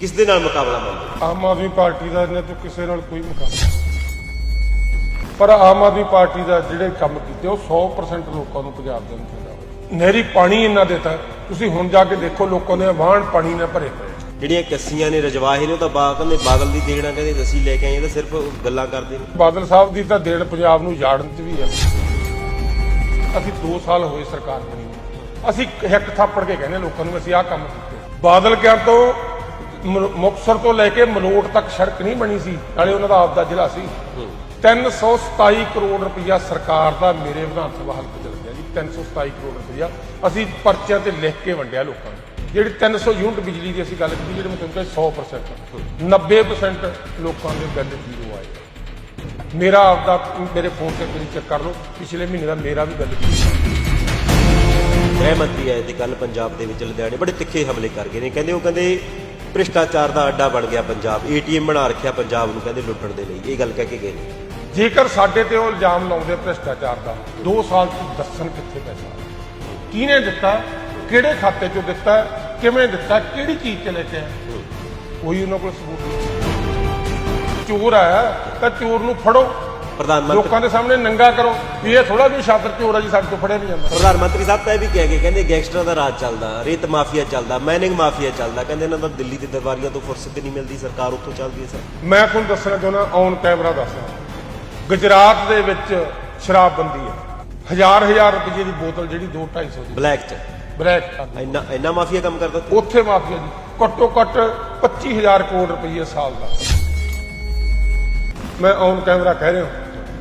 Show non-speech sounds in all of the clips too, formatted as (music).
ਕਿਸ ਦੇ ਨਾਲ ਮੁਕਾਬਲਾ ਮੰਨਦੇ ਆਮ ਆਦਮੀ ਪਾਰਟੀ ਦਾ ਇਹਨਾਂ ਤੋਂ ਕਿਸੇ ਨਾਲ ਕੋਈ ਮੁਕਾਬਲਾ। ਪਰ ਆਮ ਆਦਮੀ ਪਾਰਟੀ ਦਾ ਜਿਹੜੇ ਕੰਮ ਕੀਤੇ ਉਹ 100% ਲੋਕਾਂ ਨੂੰ ਪੰਜਾਬ ਦੇ ਫਾਇਦਾ ਹੋਇਆ ਨਹਿਰੀ ਪਾਣੀ ਇੰਨਾ ਦਿੱਤਾ ਤੁਸੀਂ ਹੁਣ ਜਾ ਕੇ ਦੇਖੋ ਲੋਕਾਂ ਦੇ ਵਾਹਣ ਪਾਣੀ ਨਾਲ ਭਰੇ ਪਏ। ਜਿਹੜੀਆਂ ਕੱਸੀਆਂ ਨੇ ਰਜਵਾਹੇ ਨੇ ਉਹ ਤਾਂ ਬਾਗ ਨੇ ਬਾਗਲ ਦੀ ਦੇਣਾ ਕਹਿੰਦੇ ਅਸੀਂ ਲੈ ਕੇ ਆਏ ਇਹ ਤਾਂ ਸਿਰਫ ਗੱਲਾਂ ਕਰਦੇ ਨੇ। ਬਾਦਲ ਸਾਹਿਬ ਦੀ ਤਾਂ ਦੇਣ ਪੰਜਾਬ ਨੂੰ ਜਾੜਨ ਚ ਵੀ ਹੈ ਅਸੀਂ 2 ਸਾਲ ਹੋਏ ਸਰਕਾਰ ਬਣੀ ਨੂੰ। ਅਸੀਂ ਹਿੱਕ ਥਾਪੜ ਕੇ ਕਹਿੰਦੇ ਲੋਕਾਂ ਨੂੰ ਅਸੀਂ ਆਹ ਕੰਮ ਕੀਤੇ। ਬਾਦਲ ਕਿਆਂ ਤੋਂ ਮ- ਮੁਕਤਸਰ ਤੋਂ ਲੈ ਕੇ ਮਲੋਟ ਤੱਕ ਸੜਕ ਨਹੀਂ ਬਣੀ ਸੀ ਨਾਲੇ ਉਹਨਾਂ ਦਾ ਆਪਦਾ ਜ਼ਿਲ੍ਹਾ ਸੀ। 327 ਕਰੋੜ ਰੁਪਈਆ ਸਰਕਾਰ ਦਾ ਮੇਰੇ ਵਿਧਾਨ ਸਭਾ ਹਲਕੇ ਚ ਲੱਗਿਆ ਜੀ 327 ਕਰੋੜ ਰੁਪਈਆ। ਅਸੀਂ ਪਰਚਿਆਂ ਤੇ ਲਿਖ ਕੇ ਵੰਡਿਆ ਲੋਕਾਂ ਨੂੰ। ਜਿਹੜੀ 300 ਯੂਨਿਟ ਬਿਜਲੀ ਦੀ ਅਸੀਂ ਗੱਲ ਕੀਤੀ ਜਿਹੜੇ ਮਤਲਬ ਕਿ 100% 90% ਲੋਕਾਂ ਦੇ ਬਿੱਲ ਜ਼ੀਰੋ ਆਏ। ਮੇਰਾ ਆਪਦਾ ਮੇਰੇ ਫੋਨ ਤੇ ਤੁਸੀਂ ਚੈੱਕ ਕਰ ਲਓ ਪਿਛਲੇ ਮਹੀਨੇ ਦਾ ਮੇਰਾ ਵੀ ਬਿੱਲ ਜ਼ੀਰੋ ਗ੍ਰਹਿ ਮੰਤਰੀ ਆਏ ਤੇ ਕੱਲ ਪੰਜਾਬ ਦੇ ਵਿੱਚ ਲੁਧਿਆਣੇ ਬੜੇ ਤਿੱਖੇ ਹਮਲੇ ਕਰ ਗਏ ਨੇ। ਕਹਿੰਦੇ ਉਹ ਕਹਿੰਦੇ ਭ੍ਰਿਸ਼ਟਾਚਾਰ ਦਾ ਅੱਡਾ ਬਣ ਗਿਆ ਪੰਜਾਬ। ਏਟੀਐਮ ਬਣਾ ਰੱਖਿਆ ਪੰਜਾਬ ਨੂੰ ਕਹਿੰਦੇ ਲੁੱਟਣ ਦੇ ਲਈ। ਇਹ ਗੱਲ ਕਹਿ ਕੇ ਗਏ ਨੇ। ਜੇਕਰ ਸਾਡੇ ਤੇ ਉਹ ਇਲਜ਼ਾਮ ਲਾਉਂਦੇ ਭ੍ਰਿਸ਼ਟਾਚਾਰ ਦਾ 2 ਸਾਲ ਤੋਂ ਦੱਸਣ ਕਿੱਥੇ ਪੈਸਾ। ਕਿਹਨੇ ਦਿੱਤਾ? ਕਿਹੜੇ ਖਾਤੇ 'ਚੋਂ ਦਿੱਤਾ? ਕਿਵੇਂ ਦਿੱਤਾ? ਕਿਹੜੀ ਚੀਜ਼ 'ਚ ਲੈ ਕੇ ਆਇਆ? ਕੋਈ ਉਹਨਾਂ ਕੋਲ ਸਬੂਤ ਨਹੀਂ। ਚੋਰ ਆਇਆ ਤਾਂ ਚੋਰ ਨੂੰ ਫੜੋ। ਪ੍ਰਧਾਨ ਮੰਤਰੀ ਲੋਕਾਂ ਦੇ ਸਾਹਮਣੇ ਨੰਗਾ ਕਰੋ ਵੀ ਇਹ ਥੋੜਾ ਜਿਹਾ ਛਾਤਰ ਚੋਰ ਆ ਜੀ ਸਾਡੇ ਤੋਂ ਫੜਿਆ ਨਹੀਂ ਜਾਂਦਾ। ਪ੍ਰਧਾਨ ਮੰਤਰੀ ਸਾਹਿਬ ਤਾਂ ਇਹ ਵੀ ਕਹਿ ਗਏ ਕਹਿੰਦੇ ਗੈਂਗਸਟਰਾਂ ਦਾ ਰਾਜ ਚੱਲਦਾ ਰੇਤ ਮਾਫੀਆ ਚੱਲਦਾ ਮਾਈਨਿੰਗ ਮਾਫੀਆ ਚੱਲਦਾ ਕਹਿੰਦੇ ਇਹਨਾਂ ਦਾ ਦਿੱਲੀ ਦੇ ਦਰਬਾਰੀਆਂ ਤੋਂ ਫੁਰਸਤ ਨਹੀਂ ਮਿਲਦੀ ਸਰਕਾਰ ਉੱਥੋਂ ਚੱਲਦੀ ਹੈ ਸਰ। ਮੈਂ ਤੁਹਾਨੂੰ ਦੱਸਣਾ ਚਾਹੁੰਦਾ ਔਨ ਕੈਮਰਾ ਦੱਸਣਾ। ਗੁਜਰਾਤ ਦੇ ਵਿੱਚ ਸ਼ਰਾਬਬੰਦੀ ਹੈ। ਹਜ਼ਾਰ ਹਜ਼ਾਰ ਰੁਪਏ ਦੀ ਬੋਤਲ ਜਿਹੜੀ 2 250 ਦੀ। ਬਲੈਕ ਚ। ਕਰਦੀ ਇੰਨਾ ਇੰਨਾ ਮਾਫੀਆ ਕੰਮ ਕਰਦਾ ਉੱਥੇ? ਉੱਥੇ ਮਾਫੀਆ ਜੀ। ਘੱਟੋ ਘੱਟ 25000 ਕਰੋੜ ਰੁਪਏ ਸਾਲ ਦਾ। ਮੈਂ ਔਨ ਕੈਮਰਾ ਕਹਿ ਰਿਹਾ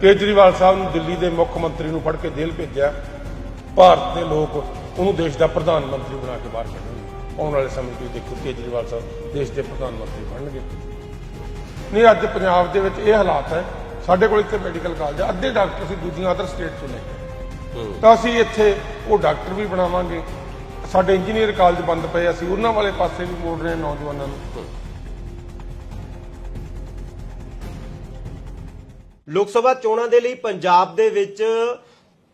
ਕੇਜਰੀਵਾਲ ਸਾਹਿਬ ਨੂੰ ਦਿੱਲੀ ਦੇ ਮੁੱਖ ਮੰਤਰੀ ਨੂੰ ਫੜ ਕੇ ਜੇਲ੍ਹ ਭੇਜਿਆ। ਭਾਰਤ ਦੇ ਲੋਕ ਉਹਨੂੰ ਦੇਸ਼ ਦਾ ਪ੍ਰਧਾਨ ਮੰਤਰੀ ਬਣਾ ਕੇ ਬਾਹਰ ਕੱਢਣਗੇ। ਆਉਣ ਵਾਲੇ ਸਮੇਂ 'ਚ ਤੁਸੀਂ ਦੇਖੋ ਕੇਜਰੀਵਾਲ ਸਾਹਿਬ ਦੇਸ਼ ਦੇ ਪ੍ਰਧਾਨ ਮੰਤਰੀ ਬਣਨਗੇ। ਨਹੀਂ ਅੱਜ ਪੰਜਾਬ ਦੇ ਵਿੱਚ ਇਹ ਹਾਲਾਤ ਹੈ ਸਾਡੇ ਕੋਲ ਇੱਥੇ ਮੈਡੀਕਲ ਕਾਲਜ ਹੈ ਅੱਧੇ ਡਾਕਟਰ ਅਸੀਂ ਦੂਜੀਆਂ ਅਦਰ ਸਟੇਟ ਤੋਂ ਲੈ। ਤਾਂ ਅਸੀਂ ਇੱਥੇ ਉਹ ਡਾਕਟਰ ਵੀ ਬਣਾਵਾਂਗੇ। ਸਾਡੇ ਇੰਜੀਨੀਅਰ ਕਾਲਜ ਬੰਦ ਪਏ ਅਸੀਂ ਉਹਨਾਂ ਵਾਲੇ ਪਾਸੇ ਵੀ ਮੋੜ ਰਹੇ ਨੌਜਵਾਨਾਂ ਨੂੰ। ਲੋਕ ਸਭਾ ਚੋਣਾਂ ਦੇ ਲਈ ਪੰਜਾਬ ਦੇ ਵਿੱਚ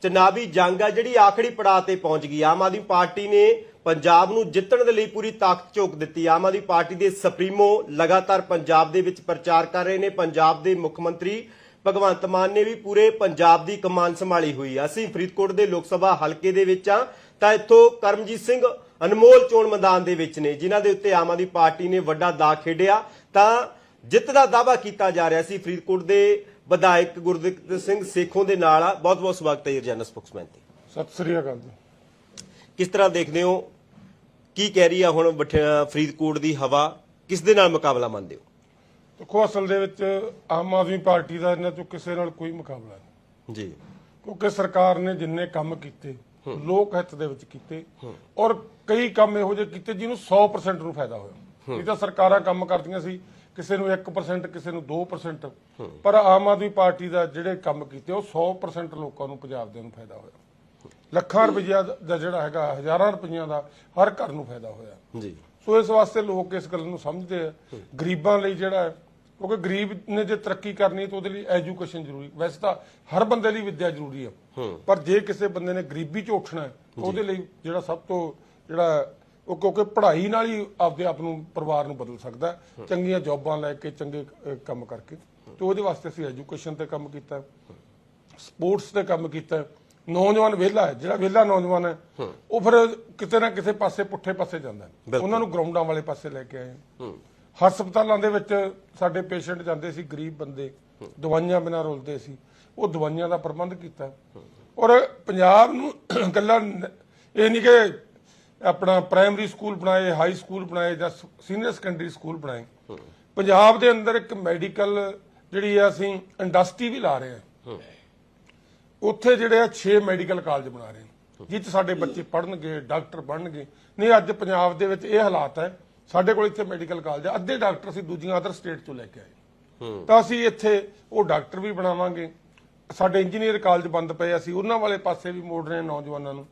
ਚੁਣਾਵੀ ਜੰਗ ਆ ਜਿਹੜੀ ਆਖਰੀ ਪੜਾਅ ਤੇ ਪਹੁੰਚ ਗਈ। ਆਮ ਆਦਮੀ ਪਾਰਟੀ ਨੇ ਪੰਜਾਬ ਨੂੰ ਜਿੱਤਣ ਦੇ ਲਈ ਪੂਰੀ ਤਾਕਤ ਝੋਕ ਦਿੱਤੀ। ਆਮ ਆਦਮੀ ਪਾਰਟੀ ਦੇ ਸੁਪਰੀਮੋ ਲਗਾਤਾਰ ਪੰਜਾਬ ਦੇ ਵਿੱਚ ਪ੍ਰਚਾਰ ਕਰ ਰਹੇ ਨੇ। ਪੰਜਾਬ ਦੇ ਮੁੱਖ ਮੰਤਰੀ ਭਗਵੰਤ ਮਾਨ ਨੇ ਵੀ ਪੂਰੇ ਪੰਜਾਬ ਦੀ ਕਮਾਨ ਸੰਭਾਲੀ ਹੋਈ ਆ। ਅਸੀਂ ਫਰੀਦਕੋਟ ਦੇ ਲੋਕ ਸਭਾ ਹਲਕੇ ਦੇ ਵਿੱਚ ਆ, ਤਾਂ ਇੱਥੋਂ ਕਰਮਜੀਤ ਸਿੰਘ ਅਨਮੋਲ ਚੋਣ ਮੈਦਾਨ ਦੇ ਵਿੱਚ ਨੇ, ਜਿਨ੍ਹਾਂ ਦੇ ਉੱਤੇ ਆਮ ਆਦਮੀ ਪਾਰਟੀ ਨੇ ਵੱਡਾ ਦਾਅ ਖੇਡਿਆ। ਤਾਂ ਜਿੱਤ ਦਾ ਦਾਅਵਾ ਕੀਤਾ ਜਾ ਰਿਹਾ ਸੀ। ਫਰੀਦਕੋਟ ਦੇ ਵਿਧਾਇਕ ਗੁਰਦਿੱਤ ਸਿੰਘ ਸੇਖੋਂ ਦੇ ਨਾਲ ਆ। ਬਹੁਤ ਬਹੁਤ ਸਵਾਗਤ ਹੈ ਜੀ ਰਜਨ ਸਪੋਕਸਮੈਨ ਤੇ। ਸਤਿ ਸ੍ਰੀ ਅਕਾਲ ਜੀ। ਕਿਸ ਤਰ੍ਹਾਂ ਦੇਖਦੇ ਹੋ? ਕੀ ਕਹਿ ਰਹੀ ਆ ਹੁਣ ਫਰੀਦਕੋਟ ਦੀ ਹਵਾ? ਕਿਸ ਦੇ ਨਾਲ ਮੁਕਾਬਲਾ ਮੰਨਦੇ ਹੋ? ਦੇਖੋ ਅਸਲ ਦੇ ਵਿੱਚ ਆਮ ਆਦਮੀ ਪਾਰਟੀ ਦਾ ਇਹਨਾਂ ਤੋਂ ਕਿਸੇ ਨਾਲ ਕੋਈ ਮੁਕਾਬਲਾ ਨਹੀਂ। ਜੀ। ਕਿਉਂਕਿ ਸਰਕਾਰ ਨੇ ਜਿੰਨੇ ਕੰਮ ਕੀਤੇ ਲੋਕ ਹਿੱਤ ਦੇ ਵਿੱਚ ਕੀਤੇ ਔਰ ਕਈ ਕੰਮ ਇਹੋ ਜਿਹੇ ਕੀਤੇ ਜਿਹਨੂੰ 100% ਨੂੰ ਫਾਇਦਾ ਹੋਇਆ। ਇਹ ਤਾਂ ਸਰਕਾਰਾਂ ਕੰਮ ਕਰਦੀਆਂ ਸੀ ਕਿਸੇ ਨੂੰ 1% ਕਿਸੇ ਨੂੰ 2% ਪਰ ਆਮ ਆਦਮੀ ਪਾਰਟੀ ਦਾ ਜਿਹੜੇ ਕੰਮ ਕੀਤੇ ਉਹ 100% ਲੋਕਾਂ ਨੂੰ ਪੰਜਾਬ ਦੇ ਨੂੰ ਫਾਇਦਾ ਹੋਇਆ। ਲੱਖਾਂ ਰੁਪਈਆ ਦਾ ਜਿਹੜਾ ਹੈਗਾ ਹਜ਼ਾਰਾਂ ਰੁਪਈਆਂ ਦਾ ਹਰ ਘਰ ਨੂੰ ਫਾਇਦਾ ਹੋਇਆ। ਜੀ। ਸੋ ਇਸ ਵਾਸਤੇ ਲੋਕ ਇਸ ਗੱਲ ਨੂੰ ਸਮਝਦੇ ਆ। ਗਰੀਬਾਂ ਲਈ ਜਿਹੜਾ ਹੈ, ਕਿਉਂਕਿ ਗਰੀਬ ਨੇ ਜੇ ਤਰੱਕੀ ਕਰਨੀ ਤਾਂ ਉਹਦੇ ਲਈ ਐਜੂਕੇਸ਼ਨ ਜ਼ਰੂਰੀ। ਵੈਸੇ ਤਾਂ ਹਰ ਬੰਦੇ ਲਈ ਵਿੱਦਿਆ ਜ਼ਰੂਰੀ ਹੈ। ਪਰ ਜੇ ਕਿਸੇ ਬੰਦੇ ਨੇ ਗਰੀਬੀ ਚ ਉੱਠਣਾ ਉਹਦੇ ਲਈ ਜਿਹੜਾ ਸਭ ਤੋਂ ਜਿਹੜਾ ਉਹ ਕਿਉਂਕਿ ਪੜ੍ਹਾਈ ਨਾਲ ਹੀ ਆਪਦੇ ਆਪ ਨੂੰ ਪਰਿਵਾਰ ਨੂੰ ਬਦਲ ਸਕਦਾ ਹੈ। ਚੰਗੀਆਂ ਜੌਬਾਂ ਲੈ ਕੇ ਚੰਗੇ ਅਹ, ਕੰਮ ਕਰਕੇ। ਤੇ ਉਹਦੇ ਵਾਸਤੇ ਅਸੀਂ ਐਜੂਕੇਸ਼ਨ ਤੇ ਕੰਮ ਕੀਤਾ ਸਪੋਰਟਸ ਤੇ ਕੰਮ ਕੀਤਾ ਨੌਜਵਾਨ ਵਿਹਲਾ ਹੈ ਜਿਹੜਾ ਵਿਹਲਾ ਨੌਜਵਾਨ ਹੈ ਉਹ ਫਿਰ ਕਿਤੇ ਨਾ ਕਿਸੇ ਪਾਸੇ ਪੁੱਠੇ ਪਾਸੇ ਜਾਂਦਾ ਹੈ। ਉਹਨਾਂ ਨੂੰ ਗਰਾਊਂਡਾਂ ਵਾਲੇ ਪਾਸੇ ਲੈ ਕੇ ਆਏ ਹਾਂ। ਹਸਪਤਾਲਾਂ ਦੇ ਵਿੱਚ ਸਾਡੇ ਪੇਸ਼ੈਂਟ ਜਾਂਦੇ ਸੀ ਗਰੀਬ ਬੰਦੇ। ਦਵਾਈਆਂ ਬਿਨਾਂ ਰੁਲਦੇ ਸੀ। ਉਹ ਦਵਾਈਆਂ ਦਾ ਪ੍ਰਬੰਧ ਕੀਤਾ ਔਰ ਪੰਜਾਬ ਨੂੰ (clears throat) ਗੱਲਾਂ ਇਹ ਨਹੀਂ ਕਿ ਆਪਣਾ ਪ੍ਰਾਇਮਰੀ ਸਕੂਲ ਬਣਾਏ ਹਾਈ ਸਕੂਲ ਬਣਾਏ ਜਾਂ ਸੀਨੀਅਰ ਸੈਕੰਡਰੀ ਸਕੂਲ ਬਣਾਏ। ਪੰਜਾਬ ਦੇ ਅੰਦਰ ਇੱਕ ਮੈਡੀਕਲ ਜਿਹੜੀ ਆ ਅਸੀਂ ਇੰਡਸਟਰੀ ਵੀ ਲਾ ਰਹੇ ਹਾਂ। ਉੱਥੇ ਜਿਹੜੇ ਆ 6 ਮੈਡੀਕਲ ਕਾਲਜ ਬਣਾ ਰਹੇ ਨੇ ਜਿੱਥੇ ਸਾਡੇ ਬੱਚੇ ਪੜਨਗੇ ਡਾਕਟਰ ਬਣਨਗੇ। ਨਹੀਂ ਅੱਜ ਪੰਜਾਬ ਦੇ ਵਿੱਚ ਇਹ ਹਾਲਾਤ ਹੈ ਸਾਡੇ ਕੋਲ ਇੱਥੇ ਮੈਡੀਕਲ ਕਾਲਜ ਆ ਅੱਧੇ ਡਾਕਟਰ ਅਸੀਂ ਦੂਜੀਆਂ ਅਦਰ ਸਟੇਟ ਤੋਂ ਲੈ ਕੇ ਆਏ। ਤਾਂ ਅਸੀਂ ਇੱਥੇ ਉਹ ਡਾਕਟਰ ਵੀ ਬਣਾਵਾਂਗੇ। ਸਾਡੇ ਇੰਜੀਨੀਅਰ ਕਾਲਜ ਬੰਦ ਪਏ ਅਸੀਂ ਉਹਨਾਂ ਵਾਲੇ ਪਾਸੇ ਵੀ ਮੋੜ ਰਹੇ ਹਾਂ ਨੌਜਵਾਨਾਂ ਨੂੰ।